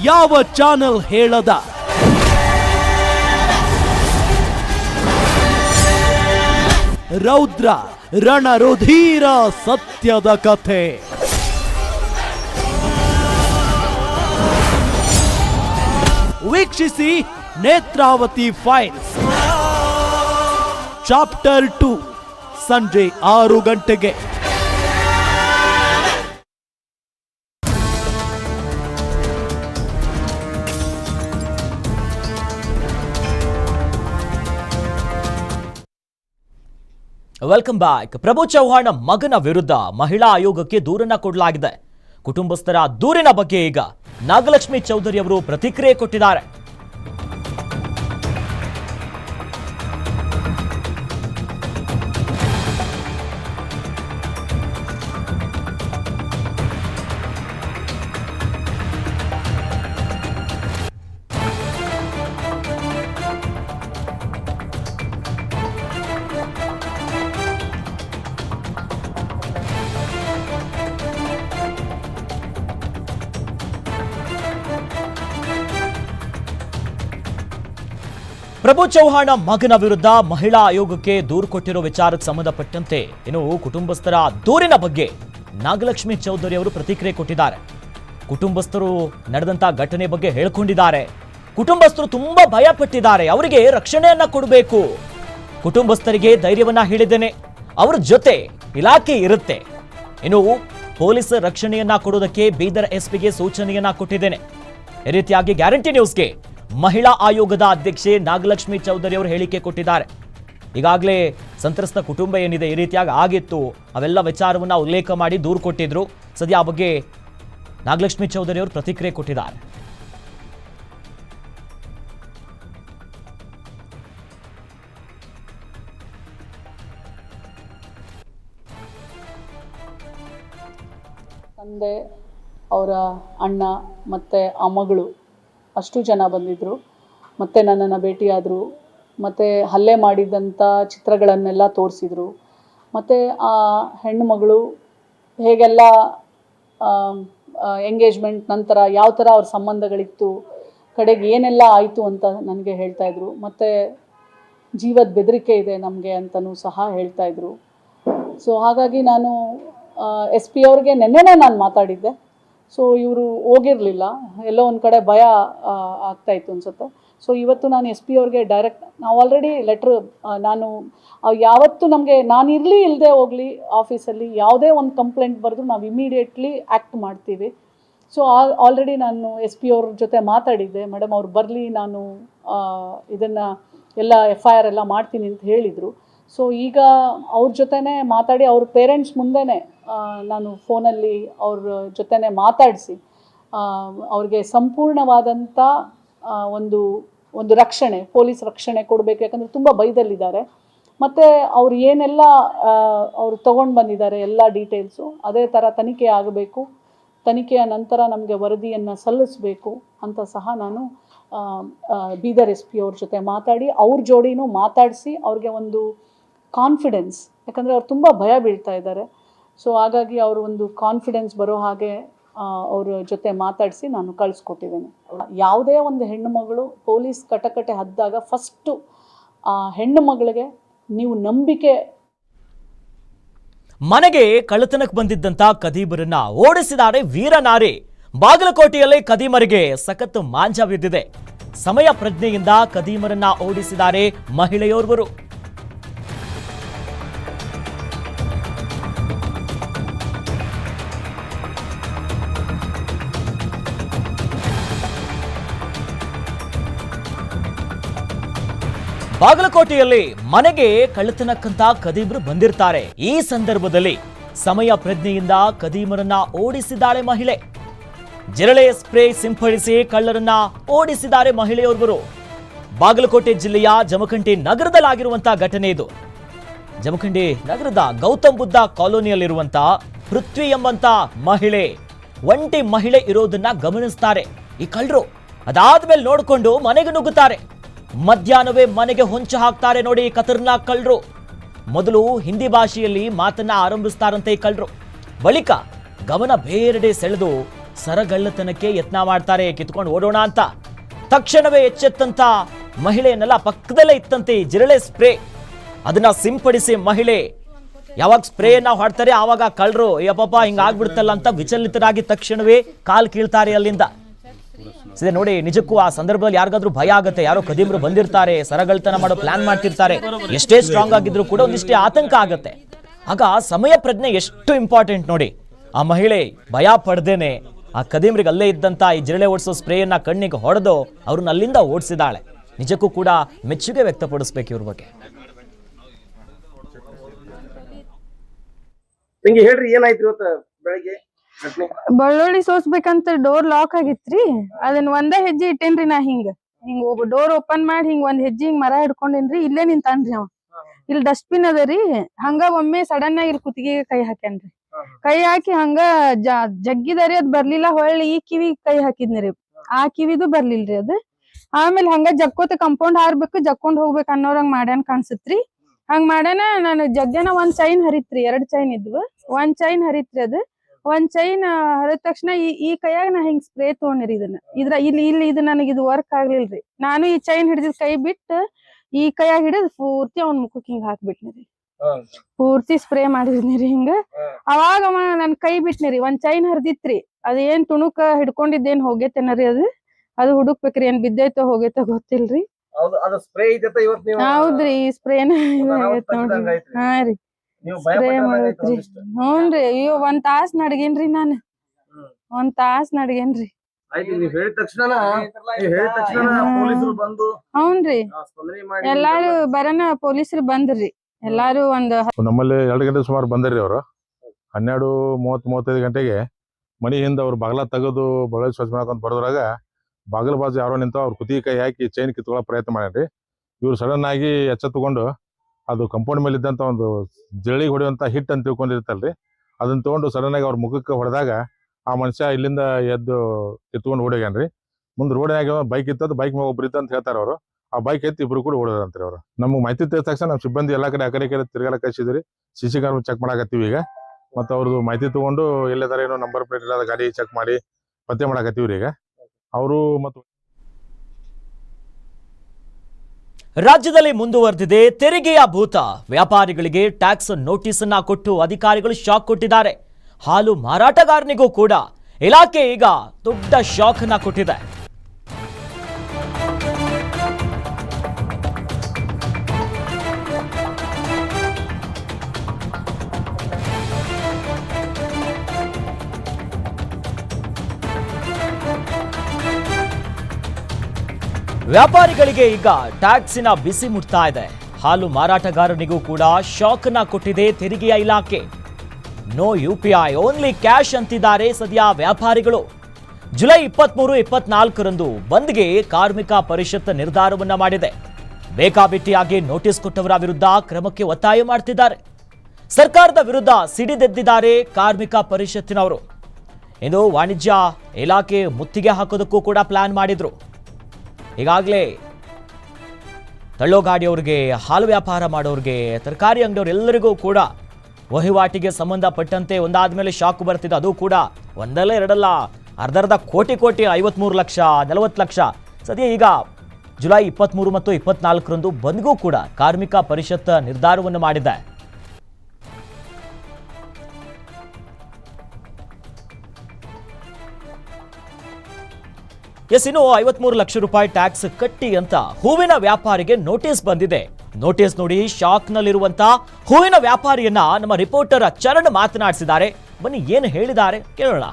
ಯಾವ ಚಾನೆಲ್ ಹೇಳದ? ರೌದ್ರ ರಣರುಧೀರ ಸತ್ಯದ ಕಥೆ. ವೀಕ್ಷಿಸಿ ನೇತ್ರಾವತಿ ಫೈಲ್ಸ್. ಚಾಪ್ಟರ್ ಟು, ಸಂಜೆ ಆರು ಗಂಟೆಗೆ. ವೆಲ್ಕಮ್ ಬ್ಯಾಕ್ ಪ್ರಭು ಚೌಹಾಣ್ ಮಗನ ವಿರುದ್ಧ ಮಹಿಳಾ ಆಯೋಗಕ್ಕೆ ದೂರನ್ನ ಕೊಡಲಾಗಿದೆ. ಕುಟುಂಬಸ್ಥರ ದೂರಿನ ಬಗ್ಗೆ ಈಗ ನಾಗಲಕ್ಷ್ಮಿ ಚೌಧರಿ ಅವರು ಪ್ರತಿಕ್ರಿಯೆ ಕೊಟ್ಟಿದ್ದಾರೆ. ಪ್ರಭು ಚೌಹಾಣ ಮಗನ ವಿರುದ್ಧ ಮಹಿಳಾ ಆಯೋಗಕ್ಕೆ ದೂರು ಕೊಟ್ಟಿರೋ ವಿಚಾರಕ್ಕೆ ಸಂಬಂಧಪಟ್ಟಂತೆ ಇನ್ನು ಕುಟುಂಬಸ್ಥರ ದೂರಿನ ಬಗ್ಗೆ ನಾಗಲಕ್ಷ್ಮಿ ಚೌಧರಿ ಅವರು ಪ್ರತಿಕ್ರಿಯೆ ಕೊಟ್ಟಿದ್ದಾರೆ. ಕುಟುಂಬಸ್ಥರು ನಡೆದಂತ ಘಟನೆ ಬಗ್ಗೆ ಹೇಳ್ಕೊಂಡಿದ್ದಾರೆ. ಕುಟುಂಬಸ್ಥರು ತುಂಬಾ ಭಯ ಪಟ್ಟಿದ್ದಾರೆ ಅವರಿಗೆ ರಕ್ಷಣೆಯನ್ನ ಕೊಡಬೇಕು. ಕುಟುಂಬಸ್ಥರಿಗೆ ಧೈರ್ಯವನ್ನ ಹೇಳಿದ್ದೇನೆ. ಅವ್ರ ಜೊತೆ ಇಲಾಖೆ ಇರುತ್ತೆ. ಇನ್ನು ಪೊಲೀಸ್ ರಕ್ಷಣೆಯನ್ನ ಕೊಡೋದಕ್ಕೆ ಬೀದರ್ ಎಸ್ಪಿಗೆ ಸೂಚನೆಯನ್ನ ಕೊಟ್ಟಿದ್ದೇನೆ. ಈ ರೀತಿಯಾಗಿ ಗ್ಯಾರಂಟಿ ನ್ಯೂಸ್ಗೆ ಮಹಿಳಾ ಆಯೋಗದ ಅಧ್ಯಕ್ಷೆ ನಾಗಲಕ್ಷ್ಮಿ ಚೌಧರಿ ಅವರು ಹೇಳಿಕೆ ಕೊಟ್ಟಿದ್ದಾರೆ. ಈಗಾಗಲೇ ಸಂತ್ರಸ್ತ ಕುಟುಂಬ ಏನಿದೆ ಈ ರೀತಿಯಾಗಿ ಆಗಿತ್ತು. ಅವೆಲ್ಲ ವಿಚಾರವನ್ನು ಉಲ್ಲೇಖ ಮಾಡಿ ದೂರು ಕೊಟ್ಟಿದ್ರು. ಸದ್ಯ ಆ ಬಗ್ಗೆ ನಾಗಲಕ್ಷ್ಮಿ ಚೌಧರಿ ಅವರು ಪ್ರತಿಕ್ರಿಯೆ ಕೊಟ್ಟಿದ್ದಾರೆ. ತಂದೆ, ಅವರ ಅಣ್ಣ ಮತ್ತು ಆ ಮಗಳು ಅಷ್ಟು ಜನ ಬಂದಿದ್ದರು ಮತ್ತು ನನ್ನನ್ನು ಭೇಟಿಯಾದರು. ಮತ್ತು ಹಲ್ಲೆ ಮಾಡಿದಂಥ ಚಿತ್ರಗಳನ್ನೆಲ್ಲ ತೋರಿಸಿದ್ರು. ಮತ್ತು ಆ ಹೆಣ್ಣು ಮಗಳು ಹೇಗೆಲ್ಲ ಎಂಗೇಜ್ಮೆಂಟ್ ನಂತರ ಯಾವ ಥರ ಅವ್ರ ಸಂಬಂಧಗಳಿತ್ತು, ಕಡೆಗೆ ಏನೆಲ್ಲ ಆಯಿತು ಅಂತ ನನಗೆ ಹೇಳ್ತಾಯಿದ್ರು ಮತ್ತು ಜೀವದ ಬೆದರಿಕೆ ಇದೆ ನಮಗೆ ಅಂತಲೂ ಸಹ ಹೇಳ್ತಾಯಿದ್ರು ಸೊ ಹಾಗಾಗಿ ನಾನು ಎಸ್ ಪಿ ಅವ್ರಿಗೆ ನೆನ್ನೆನೇ ನಾನು ಮಾತಾಡಿದ್ದೆ. ಸೊ ಇವರು ಹೋಗಿರಲಿಲ್ಲ. ಎಲ್ಲೋ ಒಂದು ಕಡೆ ಭಯ ಆಗ್ತಾಯಿತ್ತು ಅನ್ಸುತ್ತೆ. ಸೊ ಇವತ್ತು ನಾನು ಎಸ್ ಪಿ ಅವ್ರಿಗೆ ಡೈರೆಕ್ಟ್ ನಾವು ಆಲ್ರೆಡಿ ಲೆಟ್ರ್ ನಾನು ಯಾವತ್ತು ನಮಗೆ, ನಾನು ಇರಲಿ ಇಲ್ಲದೆ ಹೋಗಲಿ ಆಫೀಸಲ್ಲಿ ಯಾವುದೇ ಒಂದು ಕಂಪ್ಲೇಂಟ್ ಬರೆದು ನಾವು ಇಮಿಡಿಯೇಟ್ಲಿ ಆ್ಯಕ್ಟ್ ಮಾಡ್ತೀವಿ. ಸೊ ಆಲ್ರೆಡಿ ನಾನು ಎಸ್ ಪಿ ಅವ್ರ ಜೊತೆ ಮಾತಾಡಿದ್ದೆ. ಮೇಡಮ್ ಅವ್ರು ಬರಲಿ, ನಾನು ಇದನ್ನು, ಎಲ್ಲ ಎಫ್ ಐ ಆರ್ ಎಲ್ಲ ಮಾಡ್ತೀನಿ ಅಂತ ಹೇಳಿದರು. ಸೊ ಈಗ ಅವ್ರ ಜೊತೆನೇ ಮಾತಾಡಿ ಅವ್ರ ಪೇರೆಂಟ್ಸ್ ಮುಂದೆನೇ ನಾನು ಫೋನಲ್ಲಿ ಅವ್ರ ಜೊತೆನೇ ಮಾತಾಡಿಸಿ ಅವ್ರಿಗೆ ಸಂಪೂರ್ಣವಾದಂಥ ಒಂದು ಒಂದು ರಕ್ಷಣೆ, ಪೊಲೀಸ್ ರಕ್ಷಣೆ ಕೊಡಬೇಕು. ಯಾಕಂದರೆ ತುಂಬ ಭಯದಲ್ಲಿದ್ದಾರೆ ಮತ್ತು ಅವ್ರು ಏನೆಲ್ಲ ಅವರು ತೊಗೊಂಡು ಬಂದಿದ್ದಾರೆ, ಎಲ್ಲ ಡೀಟೇಲ್ಸು ಅದೇ ಥರ ತನಿಖೆ ಆಗಬೇಕು. ತನಿಖೆಯ ನಂತರ ನಮಗೆ ವರದಿಯನ್ನು ಸಲ್ಲಿಸಬೇಕು ಅಂತ ಸಹ ನಾನು ಬೀದರ್ ಎಸ್ ಪಿ ಅವ್ರ ಜೊತೆ ಮಾತಾಡಿ, ಅವ್ರ ಜೋಡಿನೂ ಮಾತಾಡಿಸಿ, ಅವ್ರಿಗೆ ಒಂದು ಕಾನ್ಫಿಡೆನ್ಸ್ ಯಾಕಂದರೆ ಅವ್ರು ತುಂಬ ಭಯ ಬೀಳ್ತಾ ಇದ್ದಾರೆ. ಸೊ ಹಾಗಾಗಿ ಅವರು ಒಂದು ಕಾನ್ಫಿಡೆನ್ಸ್ ಬರೋ ಹಾಗೆ ಅವ್ರ ಜೊತೆ ಮಾತಾಡಿಸಿ ನಾನು ಕಳಿಸ್ಕೊಟ್ಟಿದ್ದೇನೆ. ಯಾವುದೇ ಒಂದು ಹೆಣ್ಣು ಮಗಳು ಪೊಲೀಸ್ ಕಟಕಟೆ ಹದ್ದಾಗ ಫಸ್ಟು ಆ, ಹೆಣ್ಣು ಮಗಳಿಗೆ ನೀವು ನಂಬಿಕೆ ಮನೆಗೆ ಕಳ್ಳತನಕ್ಕೆ ಬಂದಿದ್ದಂಥ ಕದೀಬರನ್ನ ಓಡಿಸಿದ್ದಾರೆ ವೀರನಾರಿ ಬಾಗಲಕೋಟೆಯಲ್ಲಿ ಕದೀಮರಿಗೆ ಸಖತ್ ಮಾಂಜ ಬಿದ್ದಿದೆ. ಸಮಯ ಪ್ರಜ್ಞೆಯಿಂದ ಕದೀಮರನ್ನ ಓಡಿಸಿದ್ದಾರೆ ಮಹಿಳೆಯೋರ್ವರು. ಬಾಗಲಕೋಟೆಯಲ್ಲಿ ಮನೆಗೆ ಕಳ್ಳತನಕ್ಕಂತ ಕದೀಬ್ರು ಬಂದಿರ್ತಾರೆ. ಈ ಸಂದರ್ಭದಲ್ಲಿ ಸಮಯ ಪ್ರಜ್ಞೆಯಿಂದ ಕದೀಮರನ್ನ ಓಡಿಸಿದ್ದಾಳೆ ಮಹಿಳೆ. ಜಿರಳೆ ಸ್ಪ್ರೇ ಸಿಂಪಡಿಸಿ ಕಳ್ಳರನ್ನ ಓಡಿಸಿದ್ದಾರೆ ಮಹಿಳೆಯೋರ್ವರು. ಬಾಗಲಕೋಟೆ ಜಿಲ್ಲೆಯ ಜಮಖಂಡಿ ನಗರದಲ್ಲಾಗಿರುವಂತಹ ಘಟನೆ ಇದು. ಜಮಖಂಡಿ ನಗರದ ಗೌತಮ್ ಬುದ್ಧ ಕಾಲೋನಿಯಲ್ಲಿರುವಂತ ಪೃಥ್ವಿ ಎಂಬಂತ ಮಹಿಳೆ, ಒಂಟಿ ಮಹಿಳೆ ಇರೋದನ್ನ ಗಮನಿಸ್ತಾರೆ. ಈ ಕಳ್ಳರು ಅದಾದ್ಮೇಲೆ ನೋಡಿಕೊಂಡು ಮನೆಗೆ ನುಗ್ಗುತ್ತಾರೆ. ಮಧ್ಯಾಹ್ನವೇ ಮನೆಗೆ ಹೊಂಚು ಹಾಕ್ತಾರೆ ನೋಡಿ ಖತರ್ನಾಕ್ ಕಳ್ಳರು. ಮೊದಲು ಹಿಂದಿ ಭಾಷೆಯಲ್ಲಿ ಮಾತನ್ನ ಆರಂಭಿಸ್ತಾರಂತೆ ಕಳ್ರು ಕಳ್ಳರು. ಬಳಿಕ ಗಮನ ಬೇರೆಡೆ ಸೆಳೆದು ಸರಗಳ್ಳತನಕ್ಕೆ ಯತ್ನ ಮಾಡ್ತಾರೆ ಕಿತ್ಕೊಂಡು ಓಡೋಣ ಅಂತ. ತಕ್ಷಣವೇ ಎಚ್ಚೆತ್ತಂತ ಮಹಿಳೆಯನ್ನೆಲ್ಲ ಪಕ್ಕದಲ್ಲೇ ಇತ್ತಂತೆ ಜಿರಳೆ ಸ್ಪ್ರೇ. ಅದನ್ನ ಸಿಂಪಡಿಸಿ ಮಹಿಳೆ, ಯಾವಾಗ ಸ್ಪ್ರೇಯನ್ನ ಹೊಡ್ತಾರೆ ಆವಾಗ ಕಳ್ಳರು, ಅಯ್ಯಪ್ಪ ಹಿಂಗಾಗ್ಬಿಡ್ತಲ್ಲ ಅಂತ ವಿಚಲಿತರಾಗಿ ತಕ್ಷಣವೇ ಕಾಲು ಕೀಳ್ತಾರೆ ಅಲ್ಲಿಂದ. ಸರಿ ನೋಡಿ, ನಿಜಕ್ಕೂ ಆ ಸಂದರ್ಭದಲ್ಲಿ ಯಾರಿಗಾದ್ರೂ ಭಯ ಆಗುತ್ತೆ. ಯಾರೋ ಕದೀಮರು ಬಂದಿರ್ತಾರೆ, ಸರಗಳತನ ಮಾಡೋ ಪ್ಲಾನ್ ಮಾಡ್ತಿರ್ತಾರೆ. ಎಷ್ಟೇ ಸ್ಟ್ರಾಂಗ್ ಆಗಿದ್ರು ಕೂಡ ಒಂದಿಷ್ಟೇ ಆತಂಕ ಆಗುತ್ತೆ. ಆಗ ಆ ಸಮಯ ಪ್ರಜ್ಞೆ ಎಷ್ಟು ಇಂಪಾರ್ಟೆಂಟ್ ನೋಡಿ. ಆ ಮಹಿಳೆ ಭಯ ಪಡ್ದೇನೆ ಆ ಕದೀಮ್ರಿಗೆ ಅಲ್ಲೇ ಇದ್ದಂತ ಈ ಜಿರಳೆ ಓಡಿಸೋ ಸ್ಪ್ರೇಯನ್ನ ಕಣ್ಣಿಗೆ ಹೊಡೆದು ಅವ್ರನ್ನ ಅಲ್ಲಿಂದ ಓಡಿಸಿದಾಳೆ. ನಿಜಕ್ಕೂ ಕೂಡ ಮೆಚ್ಚುಗೆ ವ್ಯಕ್ತಪಡಿಸ್ಬೇಕು ಇವ್ರ ಬಗ್ಗೆ. ನಿಂಗೆ ಹೇಳ್ರಿ, ಏನಾಯ್ತು ಇವತ್ತು ಬೆಳಿಗ್ಗೆ? ಬೆಳ್ಳುಳ್ಳಿ ಸೋಸ್ಬೇಕಂತ ಡೋರ್ ಲಾಕ್ ಆಗಿತ್ರಿ? ಅದನ್ನ ಒಂದೇ ಹೆಜ್ಜೆ ಇಟ್ಟೇನ್ರಿ ನಾ ಹಿಂಗ. ಹಿಂಗ ಒಬ್ಬ ಡೋರ್ ಓಪನ್ ಮಾಡಿ ಹಿಂಗ್ ಒಂದ್ ಹೆಜ್ಜೆ ಹಿಂಗ್ ಮರ ಹಿಡ್ಕೊಂಡೇನ್ರಿ, ಇಲ್ಲೇ ನಿಂತಾನ್ರಿ ಅವ. ಇಲ್ಲಿ ಡಸ್ಟ್ಬಿನ್ ಅದರಿ ಹಂಗ ಒಮ್ಮೆ ಸಡನ್ ಆಗಿ ಇಲ್ಲಿ ಕುತ್ತಿಗೆಗೆ ಕೈ ಹಾಕ್ಯಾನ್ರಿ. ಕೈ ಹಾಕಿ ಹಂಗ ಜಗ್ಗಿದಾರಿ ಅದ್ ಬರ್ಲಿಲ್ಲ ಹೊಳ್ಳಿ, ಈ ಕಿವಿ ಕೈ ಹಾಕಿದ್ನಿ ಆ ಕಿವಿದು ಬರ್ಲಿಲ್ರಿ ಅದ್. ಆಮೇಲೆ ಹಂಗ ಜಕ್ಕೋತ ಕಂಪೌಂಡ್ ಹಾರ್ಬೇಕು ಜಕ್ಕೊಂಡ್ ಹೋಗ್ಬೇಕು ಅನ್ನೋರಂಗ್ ಮಾಡ್ಯಾನ್ ಕಾಣಿಸತ್ರಿ. ಹಂಗ್ ಮಾಡ್ಯಾನ, ನಾನು ಜಗ್ಗನ ಒಂದ್ ಚೈನ್ ಹರಿತ್ರಿ, ಎರಡ್ ಚೈನ್ ಇದ್ವು. ಒಂದ್ ಚೈನ್ ಹರಿತ್ರಿ ಅದ್. ಒಂದ್ ಚೈನ್ ಹರಿದ ತಕ್ಷಣ ಈ ಈ ಕೈಯಾಗ ನಾ ಹಿಂಗ್ ಸ್ಪ್ರೇ ತಗೊಂಡಿರಿ ಇದನ್ನ. ಇದ್ರ ಇಲ್ಲಿ ಇಲ್ಲಿ ಇದು ನನಗೆ ಇದು ವರ್ಕ್ ಆಗ್ಲಿಲ್ರಿ. ನಾನು ಈ ಚೈನ್ ಹಿಡಿದಿದ್ ಕೈ ಬಿಟ್ಟು ಈ ಕೈಯಾಗ ಹಿಡಿದ್ ಪೂರ್ತಿ ಅವ್ನ ಮುಖಕ್ಕೆ ಹಿಂಗ್ ಹಾಕ್ಬಿಟ್ನಿರಿ. ಪೂರ್ತಿ ಸ್ಪ್ರೇ ಮಾಡಿದ್ನಿರಿ ಹಿಂಗ. ಅವಾಗ ಅವ ನನ್ ಕೈ ಬಿಟ್ನಿರಿ. ಒಂದ್ ಚೈನ್ ಹರಿದಿತ್ರಿ. ಅದೇನ್ ತುಣುಕ ಹಿಡ್ಕೊಂಡಿದ್ದೇನ್ ಹೋಗೇತೇನರಿ ಅದು? ಅದು ಹುಡುಕ್ಬೇಕ್ರಿ. ಏನ್ ಬಿದ್ದೈತೋ ಹೋಗೈತೋ ಗೊತ್ತಿಲ್ರಿ. ಹೌದ್ರಿ ಈ ಸ್ಪ್ರೇನ. ಹಾ ರೀ. ಹ್ಞೂನ್ರಿ ಅಯ್ಯೋ ಒಂದ್ ತಾಸ್ ನಡ್ಗೇನ್ರಿ ನಾನು. ಒಂದ್ ತಾಸ್ ನಡ್ಗೇನ್ರಿ. ಆಯ್ತು ನೀವ್ ಹೇಳಿದ ತಕ್ಷಣ ಹೇಳಿದ ತಕ್ಷಣ ಪೊಲೀಸರು ಬಂದು ಹೌನ್ರಿ ಎಲ್ಲಾರು ಬರನ ಪೊಲೀಸರು ಬಂದ್ರಿ. ಎಲ್ಲಾರು ಒಂದ್ ನಮ್ಮಲ್ಲಿ ಎರಡು ಗಂಟೆ ಸುಮಾರು ಬಂದ್ರಿ ಅವರು. ಹನ್ನೆರಡು ಮೂವತ್ ಮೂವತ್ತೈದು ಗಂಟೆಗೆ ಮನಿ ಹಿಂದೆ ಅವ್ರು ಬಗಲ ತೆಗೆದು ಬಗಲ ಸ್ವಚ್ಛ ಮಾಡ್ಕೊಂತ ಬರೋದ್ರಾಗ ಬಾಗಿಲ ಬಾಜು ಯಾರೋ ನಿಂತ ಅವ್ರ ಕುತ್ತಿಗೆ ಕೈ ಹಾಕಿ ಚೈನ್ ಕಿತ್ಕೊಳ್ಳೋ ಪ್ರಯತ್ನ ಮಾಡ್ಯಾನ್ರಿ. ಇವ್ರು ಸಡನ್ ಆಗಿ ಎಚ್ಚೆತ್ತುಕೊಂಡು ಅದು ಕಂಪೌಂಡ್ ಮೇಲೆ ಇದ್ದಂತ ಒಂದು ಜಳಿಗೆ ಹೊಡೆಯುವಂತ ಹಿಟ್ ಅಂತ ತಿಳ್ಕೊಂಡಿರ್ತಲ್ರಿ. ಅದನ್ನ ತಗೊಂಡು ಸಡನ್ ಆಗಿ ಅವ್ರ ಮುಖಕ್ಕೆ ಹೊಡೆದಾಗ ಆ ಮನುಷ್ಯ ಇಲ್ಲಿಂದ ಎದ್ದು ಎತ್ಕೊಂಡು ಓಡೋಗ್ಯಾನ್ರಿ. ಮುಂದೆ ರೋಡ್ನಾಗ ಬೈಕ್ ಇತ್ತದ ಬೈಕ್ ಮೇಲೆ ಒಬ್ರು ಇದ್ದ ಅಂತ ಹೇಳ್ತಾರ ಅವರು. ಆ ಬೈಕ್ ಎತ್ತಿ ಇಬ್ರು ಕೂಡ ಓಡೋದಂತ್ರಿ ಅವರು. ನಮಗೆ ಮಾಹಿತಿ ತಿಳಿದ ತಕ್ಷಣ ನಮ್ಮ ಸಿಬ್ಬಂದಿ ಎಲ್ಲಾ ಕಡೆ ಆ ಕಡೆ ಕಡೆ ತಿರ್ಗಾಲ ಕಳಿಸಿದ್ರಿ. ಸಿ ಸಿ ಚೆಕ್ ಮಾಡಾಕತ್ತೀವಿ ಈಗ. ಮತ್ತೆ ಅವ್ರದ್ದು ಮಾಹಿತಿ ತಗೊಂಡು ಎಲ್ಲದಾರ ಏನೋ ನಂಬರ್ ಪ್ಲೇಟ್ ಇಲ್ಲದ ಗಾಡಿ ಚೆಕ್ ಮಾಡಿ ಪತ್ತೆ ಮಾಡಾಕತ್ತೀವ್ರಿ ಈಗ. ಅವರು ಮತ್ತು ರಾಜ್ಯದಲ್ಲಿ ಮುಂದುವರೆದಿದೆ ತೆರಿಗೆಯ ಭೂತ. ವ್ಯಾಪಾರಿಗಳಿಗೆ ಟ್ಯಾಕ್ಸ್ ನೋಟಿಸ್ ಅನ್ನ ಕೊಟ್ಟು ಅಧಿಕಾರಿಗಳು ಶಾಕ್ ಕೊಟ್ಟಿದ್ದಾರೆ. ಹಾಲು ಮಾರಾಟಗಾರನಿಗೂ ಕೂಡ. ಇಲಾಖೆ ಈಗ ದೊಡ್ಡ ಶಾಕ್ ಅನ್ನ ಕೊಟ್ಟಿದೆ. ವ್ಯಾಪಾರಿಗಳಿಗೆ ಈಗ ಟ್ಯಾಕ್ಸಿನ ಬಿಸಿ ಮುಟ್ತಾ ಇದೆ. ಹಾಲು ಮಾರಾಟಗಾರನಿಗೂ ಕೂಡ ಶಾಕ್ನ ಕೊಟ್ಟಿದೆ ತೆರಿಗೆಯ ಇಲಾಖೆ. No U P I, only cash ಅಂತಿದ್ದಾರೆ ಸದ್ಯ ವ್ಯಾಪಾರಿಗಳು. ಜುಲೈ ಇಪ್ಪತ್ಮೂರು, ಇಪ್ಪತ್ನಾಲ್ಕರಂದು ಬಂದ್ಗೆ ಕಾರ್ಮಿಕ ಪರಿಷತ್ ನಿರ್ಧಾರವನ್ನ ಮಾಡಿದೆ. ಬೇಕಾಬಿಟ್ಟಿಯಾಗಿ ನೋಟಿಸ್ ಕೊಟ್ಟವರ ವಿರುದ್ಧ ಕ್ರಮಕ್ಕೆ ಒತ್ತಾಯ ಮಾಡ್ತಿದ್ದಾರೆ. ಸರ್ಕಾರದ ವಿರುದ್ಧ ಸಿಡಿದೆದ್ದಿದ್ದಾರೆ ಕಾರ್ಮಿಕ ಪರಿಷತ್ತಿನವರು. ಇದು ವಾಣಿಜ್ಯ ಇಲಾಖೆ ಮುತ್ತಿಗೆ ಹಾಕೋದಕ್ಕೂ ಕೂಡ ಪ್ಲಾನ್ ಮಾಡಿದ್ರು. ಈಗಾಗಲೇ ತಳ್ಳೋ ಗಾಡಿಯವ್ರಿಗೆ ಹಾಲು ವ್ಯಾಪಾರ ಮಾಡೋರಿಗೆ, ತರಕಾರಿ ಅಂಗಡಿಯವರೆಲ್ಲರಿಗೂ ಕೂಡ ವಹಿವಾಟಿಗೆ ಸಂಬಂಧಪಟ್ಟಂತೆ ಒಂದಾದ ಮೇಲೆ ಶಾಕ್ ಬರ್ತಿದೆ. ಅದು ಕೂಡ ಒಂದಲ್ಲ ಎರಡಲ್ಲ, ಅರ್ಧರ್ಧ ಕೋಟಿ ಕೋಟಿ ಐವತ್ಮೂರು ಲಕ್ಷ, ನಲವತ್ತು ಲಕ್ಷ. ಸದ್ಯ ಈಗ ಜುಲೈ ಇಪ್ಪತ್ತ್ಮೂರು ಮತ್ತು ಇಪ್ಪತ್ನಾಲ್ಕರಂದು ಬಂದ್ಗೂ ಕೂಡ ಕಾರ್ಮಿಕ ಪರಿಷತ್ ನಿರ್ಧಾರವನ್ನು ಮಾಡಿದೆ. ಎಸ್, ಇನ್ನು ಐವತ್ಮೂರು ಲಕ್ಷ ರೂಪಾಯಿ ಟ್ಯಾಕ್ಸ್ ಕಟ್ಟಿ ಅಂತ ಹೂವಿನ ವ್ಯಾಪಾರಿಗೆ ನೋಟಿಸ್ ಬಂದಿದೆ. ನೋಟಿಸ್ ನೋಡಿ ಶಾಕ್ ನಲ್ಲಿರುವಂತ ಹೂವಿನ ವ್ಯಾಪಾರಿಯನ್ನ ನಮ್ಮ ರಿಪೋರ್ಟರ್ ಚರಣ್ ಮಾತನಾಡಿಸಿದ್ದಾರೆ. ಬನ್ನಿ, ಏನು ಹೇಳಿದ್ದಾರೆ? ಕೇಳೋಣ.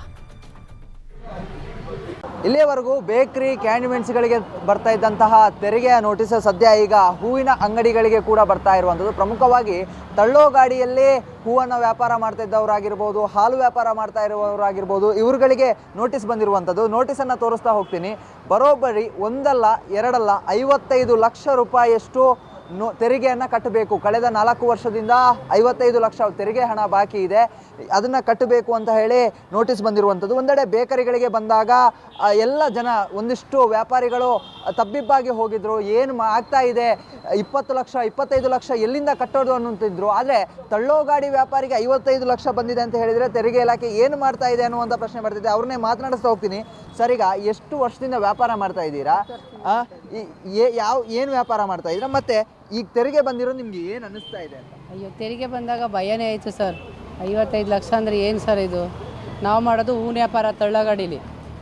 ಇಲ್ಲಿಯವರೆಗೂ ಬೇಕ್ರಿ ಕ್ಯಾಂಡಿಮೆಂಟ್ಸ್ಗಳಿಗೆ ಬರ್ತಾ ಇದ್ದಂತಹ ತೆರಿಗೆಯ ನೋಟಿಸ್ ಸದ್ಯ ಈಗ ಹೂವಿನ ಅಂಗಡಿಗಳಿಗೆ ಕೂಡ ಬರ್ತಾ ಇರುವಂಥದ್ದು. ಪ್ರಮುಖವಾಗಿ ತಳ್ಳೋ ಗಾಡಿಯಲ್ಲಿ ಹೂವನ್ನು ವ್ಯಾಪಾರ ಮಾಡ್ತಾ ಇದ್ದವರಾಗಿರ್ಬೋದು, ಹಾಲು ವ್ಯಾಪಾರ ಮಾಡ್ತಾ ಇರುವವರಾಗಿರ್ಬೋದು ಇವ್ರುಗಳಿಗೆ ನೋಟಿಸ್ ಬಂದಿರುವಂಥದ್ದು. ನೋಟಿಸನ್ನು ತೋರಿಸ್ತಾ ಹೋಗ್ತೀನಿ. ಬರೋಬ್ಬರಿ ಒಂದಲ್ಲ, ಎರಡಲ್ಲ, ಐವತ್ತೈದು ಲಕ್ಷ ರೂಪಾಯಿಯಷ್ಟು ತೆರಿಗೆಯನ್ನು ಕಟ್ಟಬೇಕು. ಕಳೆದ ನಾಲ್ಕು ವರ್ಷದಿಂದ ಐವತ್ತೈದು ಲಕ್ಷ ತೆರಿಗೆ ಹಣ ಬಾಕಿ ಇದೆ. ಅದನ್ನು ಕಟ್ಟಬೇಕು ಅಂತ ಹೇಳಿ ನೋಟಿಸ್ ಬಂದಿರುವಂಥದ್ದು. ಒಂದೆಡೆ ಬೇಕರಿಗಳಿಗೆ ಬಂದಾಗ ಎಲ್ಲ ಜನ, ಒಂದಿಷ್ಟು ವ್ಯಾಪಾರಿಗಳು ತಬ್ಬಿಬ್ಬಾಗಿ ಹೋಗಿದ್ರು. ಏನು ಆಗ್ತಾ ಇದೆ? ಇಪ್ಪತ್ತು ಲಕ್ಷ, ಇಪ್ಪತ್ತೈದು ಲಕ್ಷ ಎಲ್ಲಿಂದ ಕಟ್ಟೋದು ಅನ್ನುವಂತಿದ್ರು ಆದರೆ ತಳ್ಳೋ ಗಾಡಿ ವ್ಯಾಪಾರಿಗೆ ಐವತ್ತೈದು ಲಕ್ಷ ಬಂದಿದೆ ಅಂತ ಹೇಳಿದರೆ ತೆರಿಗೆ ಇಲಾಖೆ ಏನು ಮಾಡ್ತಾ ಇದೆ ಅನ್ನುವಂಥ ಪ್ರಶ್ನೆ ಬರ್ತಿದೆ. ಅವ್ರನ್ನೇ ಮಾತನಾಡಿಸ್ತಾ ಹೋಗ್ತೀನಿ. ಸರಿಗ ಎಷ್ಟು ವರ್ಷದಿಂದ ವ್ಯಾಪಾರ ಮಾಡ್ತಾ ಇದ್ದೀರಾ? ಈ- ಯಾವ ಏನು ವ್ಯಾಪಾರ ಮಾಡ್ತಾ ಇದ್ರೆ ಮತ್ತೆ ಈಗ ತೆರಿಗೆ ಬಂದಿರೋ ನಿಮ್ಗೆ ಏನು ಅನಿಸ್ತಾ ಇದೆ ಅಂತ? ಅಯ್ಯೋ ತೆರಿಗೆ ಬಂದಾಗ ಭಯನೇ ಆಯಿತು ಸರ್. ಐವತ್ತೈದು ಲಕ್ಷ ಅಂದರೆ ಏನು ಸರ್ ಇದು? ನಾವು ಮಾಡೋದು ಹೂವಿನ ವ್ಯಾಪಾರ ತಳ್ಳಗಾಡಿಲಿ.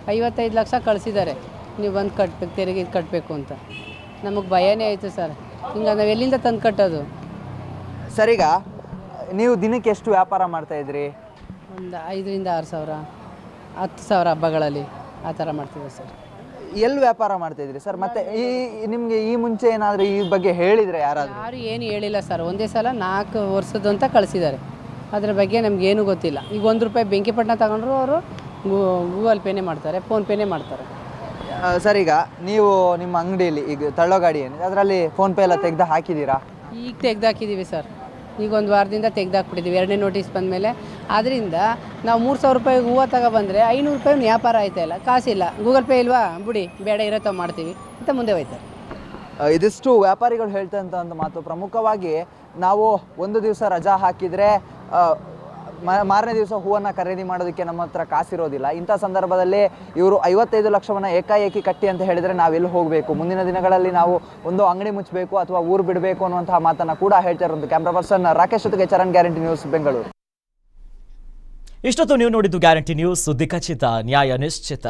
ಐವತ್ತೈದು ಲಕ್ಷ ಕಳಿಸಿದ್ದಾರೆ. ನೀವು ಬಂದು ಕಟ್ಬೇಕು ತೆರಿಗೆ ಕಟ್ಟಬೇಕು ಅಂತ. ನಮಗೆ ಭಯನೇ ಆಯಿತು ಸರ್. ಹಿಂಗೆ ನಾವು ಎಲ್ಲಿಂದ ತಂದು ಕಟ್ಟೋದು? ಸರ್ ಈಗ ನೀವು ದಿನಕ್ಕೆ ಎಷ್ಟು ವ್ಯಾಪಾರ ಮಾಡ್ತಾ ಇದ್ರಿ? ಒಂದು ಐದರಿಂದ ಆರು ಸಾವಿರ ಹತ್ತು ಸಾವಿರ ಹಬ್ಬಗಳಲ್ಲಿ ಆ ಥರ ಮಾಡ್ತೀವಿ ಸರ್. ಎಲ್ಲಿ ವ್ಯಾಪಾರ ಮಾಡ್ತಾ ಇದ್ರಿ ಸರ್? ಮತ್ತೆ ಈ ನಿಮಗೆ ಈ ಮುಂಚೆ ಏನಾದರೂ ಈ ಬಗ್ಗೆ ಹೇಳಿದ್ರೆ ಯಾರಾದ್ರೂ? ಯಾರು ಏನು ಹೇಳಿಲ್ಲ ಸರ್. ಒಂದೇ ಸಲ ನಾಲ್ಕು ವರ್ಷದ್ದು ಅಂತ ಕಳಿಸಿದ್ದಾರೆ. ಅದ್ರ ಬಗ್ಗೆ ನಮಗೇನು ಗೊತ್ತಿಲ್ಲ. ಈಗ ಒಂದು ರೂಪಾಯಿ ಬೆಂಕಿಪಟ್ಟಣ ತಗೊಂಡ್ರು ಅವರು ಗೂಗಲ್ ಪೇನೇ ಮಾಡ್ತಾರೆ ಫೋನ್ಪೇನೇ ಮಾಡ್ತಾರೆ. ಸರ್ ಈಗ ನೀವು ನಿಮ್ಮ ಅಂಗಡಿಯಲ್ಲಿ ಈಗ ತಳ್ಳೋ ಗಾಡಿ ಏನಿದೆ ಅದರಲ್ಲಿ ಫೋನ್ಪೇ ಎಲ್ಲ ತೆಗೆದು ಹಾಕಿದ್ದೀರಾ? ಈಗ ತೆಗ್ದಾಕಿದ್ದೀವಿ ಸರ್. ಈಗ ಒಂದು ವಾರದಿಂದ ತೆಗೆದಾಕ್ಬಿಟ್ಟಿದ್ದೀವಿ. ಎರಡನೇ ನೋಟಿಸ್ ಬಂದಮೇಲೆ. ಆದ್ದರಿಂದ ನಾವು ಮೂರು ಸಾವಿರ ರೂಪಾಯಿ ಹೂವು ತಗೊಬಂದರೆ ಐನೂರು ರೂಪಾಯಿ ವ್ಯಾಪಾರ ಆಯ್ತಾ ಇಲ್ಲ. ಕಾಸಿಲ್ಲ. ಗೂಗಲ್ ಪೇ ಇಲ್ವಾ? ಬಿಡಿ, ಬೇಡ, ಇರೋ ಮಾಡ್ತೀವಿ. ಅಂತ ಮುಂದೆ ಹೋಯ್ತಾರೆ. ಇದಿಷ್ಟು ವ್ಯಾಪಾರಿಗಳು ಹೇಳ್ತಂತ ಒಂದು ಮಾತು. ಪ್ರಮುಖವಾಗಿ ನಾವು ಒಂದು ದಿವಸ ರಜಾ ಹಾಕಿದರೆ ಮಾರನೇ ದಿವಸ ಹೂವನ್ನು ಖರೀದಿ ಮಾಡೋದಕ್ಕೆ ನಮ್ಮ ಹತ್ರ ಕಾಸಿರೋದಿಲ್ಲ. ಇಂಥ ಸಂದರ್ಭದಲ್ಲಿ ಇವರು ಐವತ್ತೈದು ಲಕ್ಷವನ್ನು ಏಕಾಏಕಿ ಕಟ್ಟಿ ಅಂತ ಹೇಳಿದರೆ ನಾವೆಲ್ಲಿ ಹೋಗಬೇಕು? ಮುಂದಿನ ದಿನಗಳಲ್ಲಿ ನಾವು ಒಂದು ಅಂಗಡಿ ಮುಚ್ಚಬೇಕು ಅಥವಾ ಊರು ಬಿಡಬೇಕು ಅನ್ನುವಂತಹ ಮಾತನ್ನು ಕೂಡ ಹೇಳ್ತಾ ಇರೋದು ಕ್ಯಾಮ್ರಾ ಪರ್ಸನ್ ರಾಕೇಶ್ ಜೊತೆಗೆ ಚರಣ್ ಗ್ಯಾರಂಟಿ ನ್ಯೂಸ್ ಬೆಂಗಳೂರು ಇಷ್ಟೊತ್ತು ನೀವು ನೋಡಿದ್ದು ಗ್ಯಾರಂಟಿ ನ್ಯೂಸ್ ಸುದ್ದಿ ಖಚಿತ, ನ್ಯಾಯ ನಿಶ್ಚಿತ.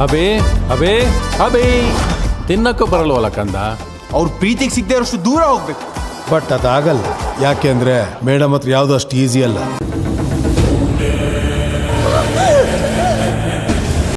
ಅಬೇ ಅಬೇ ಅಬೇ. ತಿನ್ನಕ್ಕೂ ಬರಲ್ವಲ್ಲ ಕಂದ? ಅವ್ರ ಪ್ರೀತಿಗೆ ಸಿಗದೆ ಇರೋಷ್ಟು ದೂರ ಹೋಗ್ಬೇಕು. ಬಟ್ ಅದಾಗಲ್ಲ. ಯಾಕೆಂದ್ರೆ ಮೇಡಮ್ ಹತ್ರ ಯಾವುದು ಅಷ್ಟು ಈಸಿ ಅಲ್ಲ.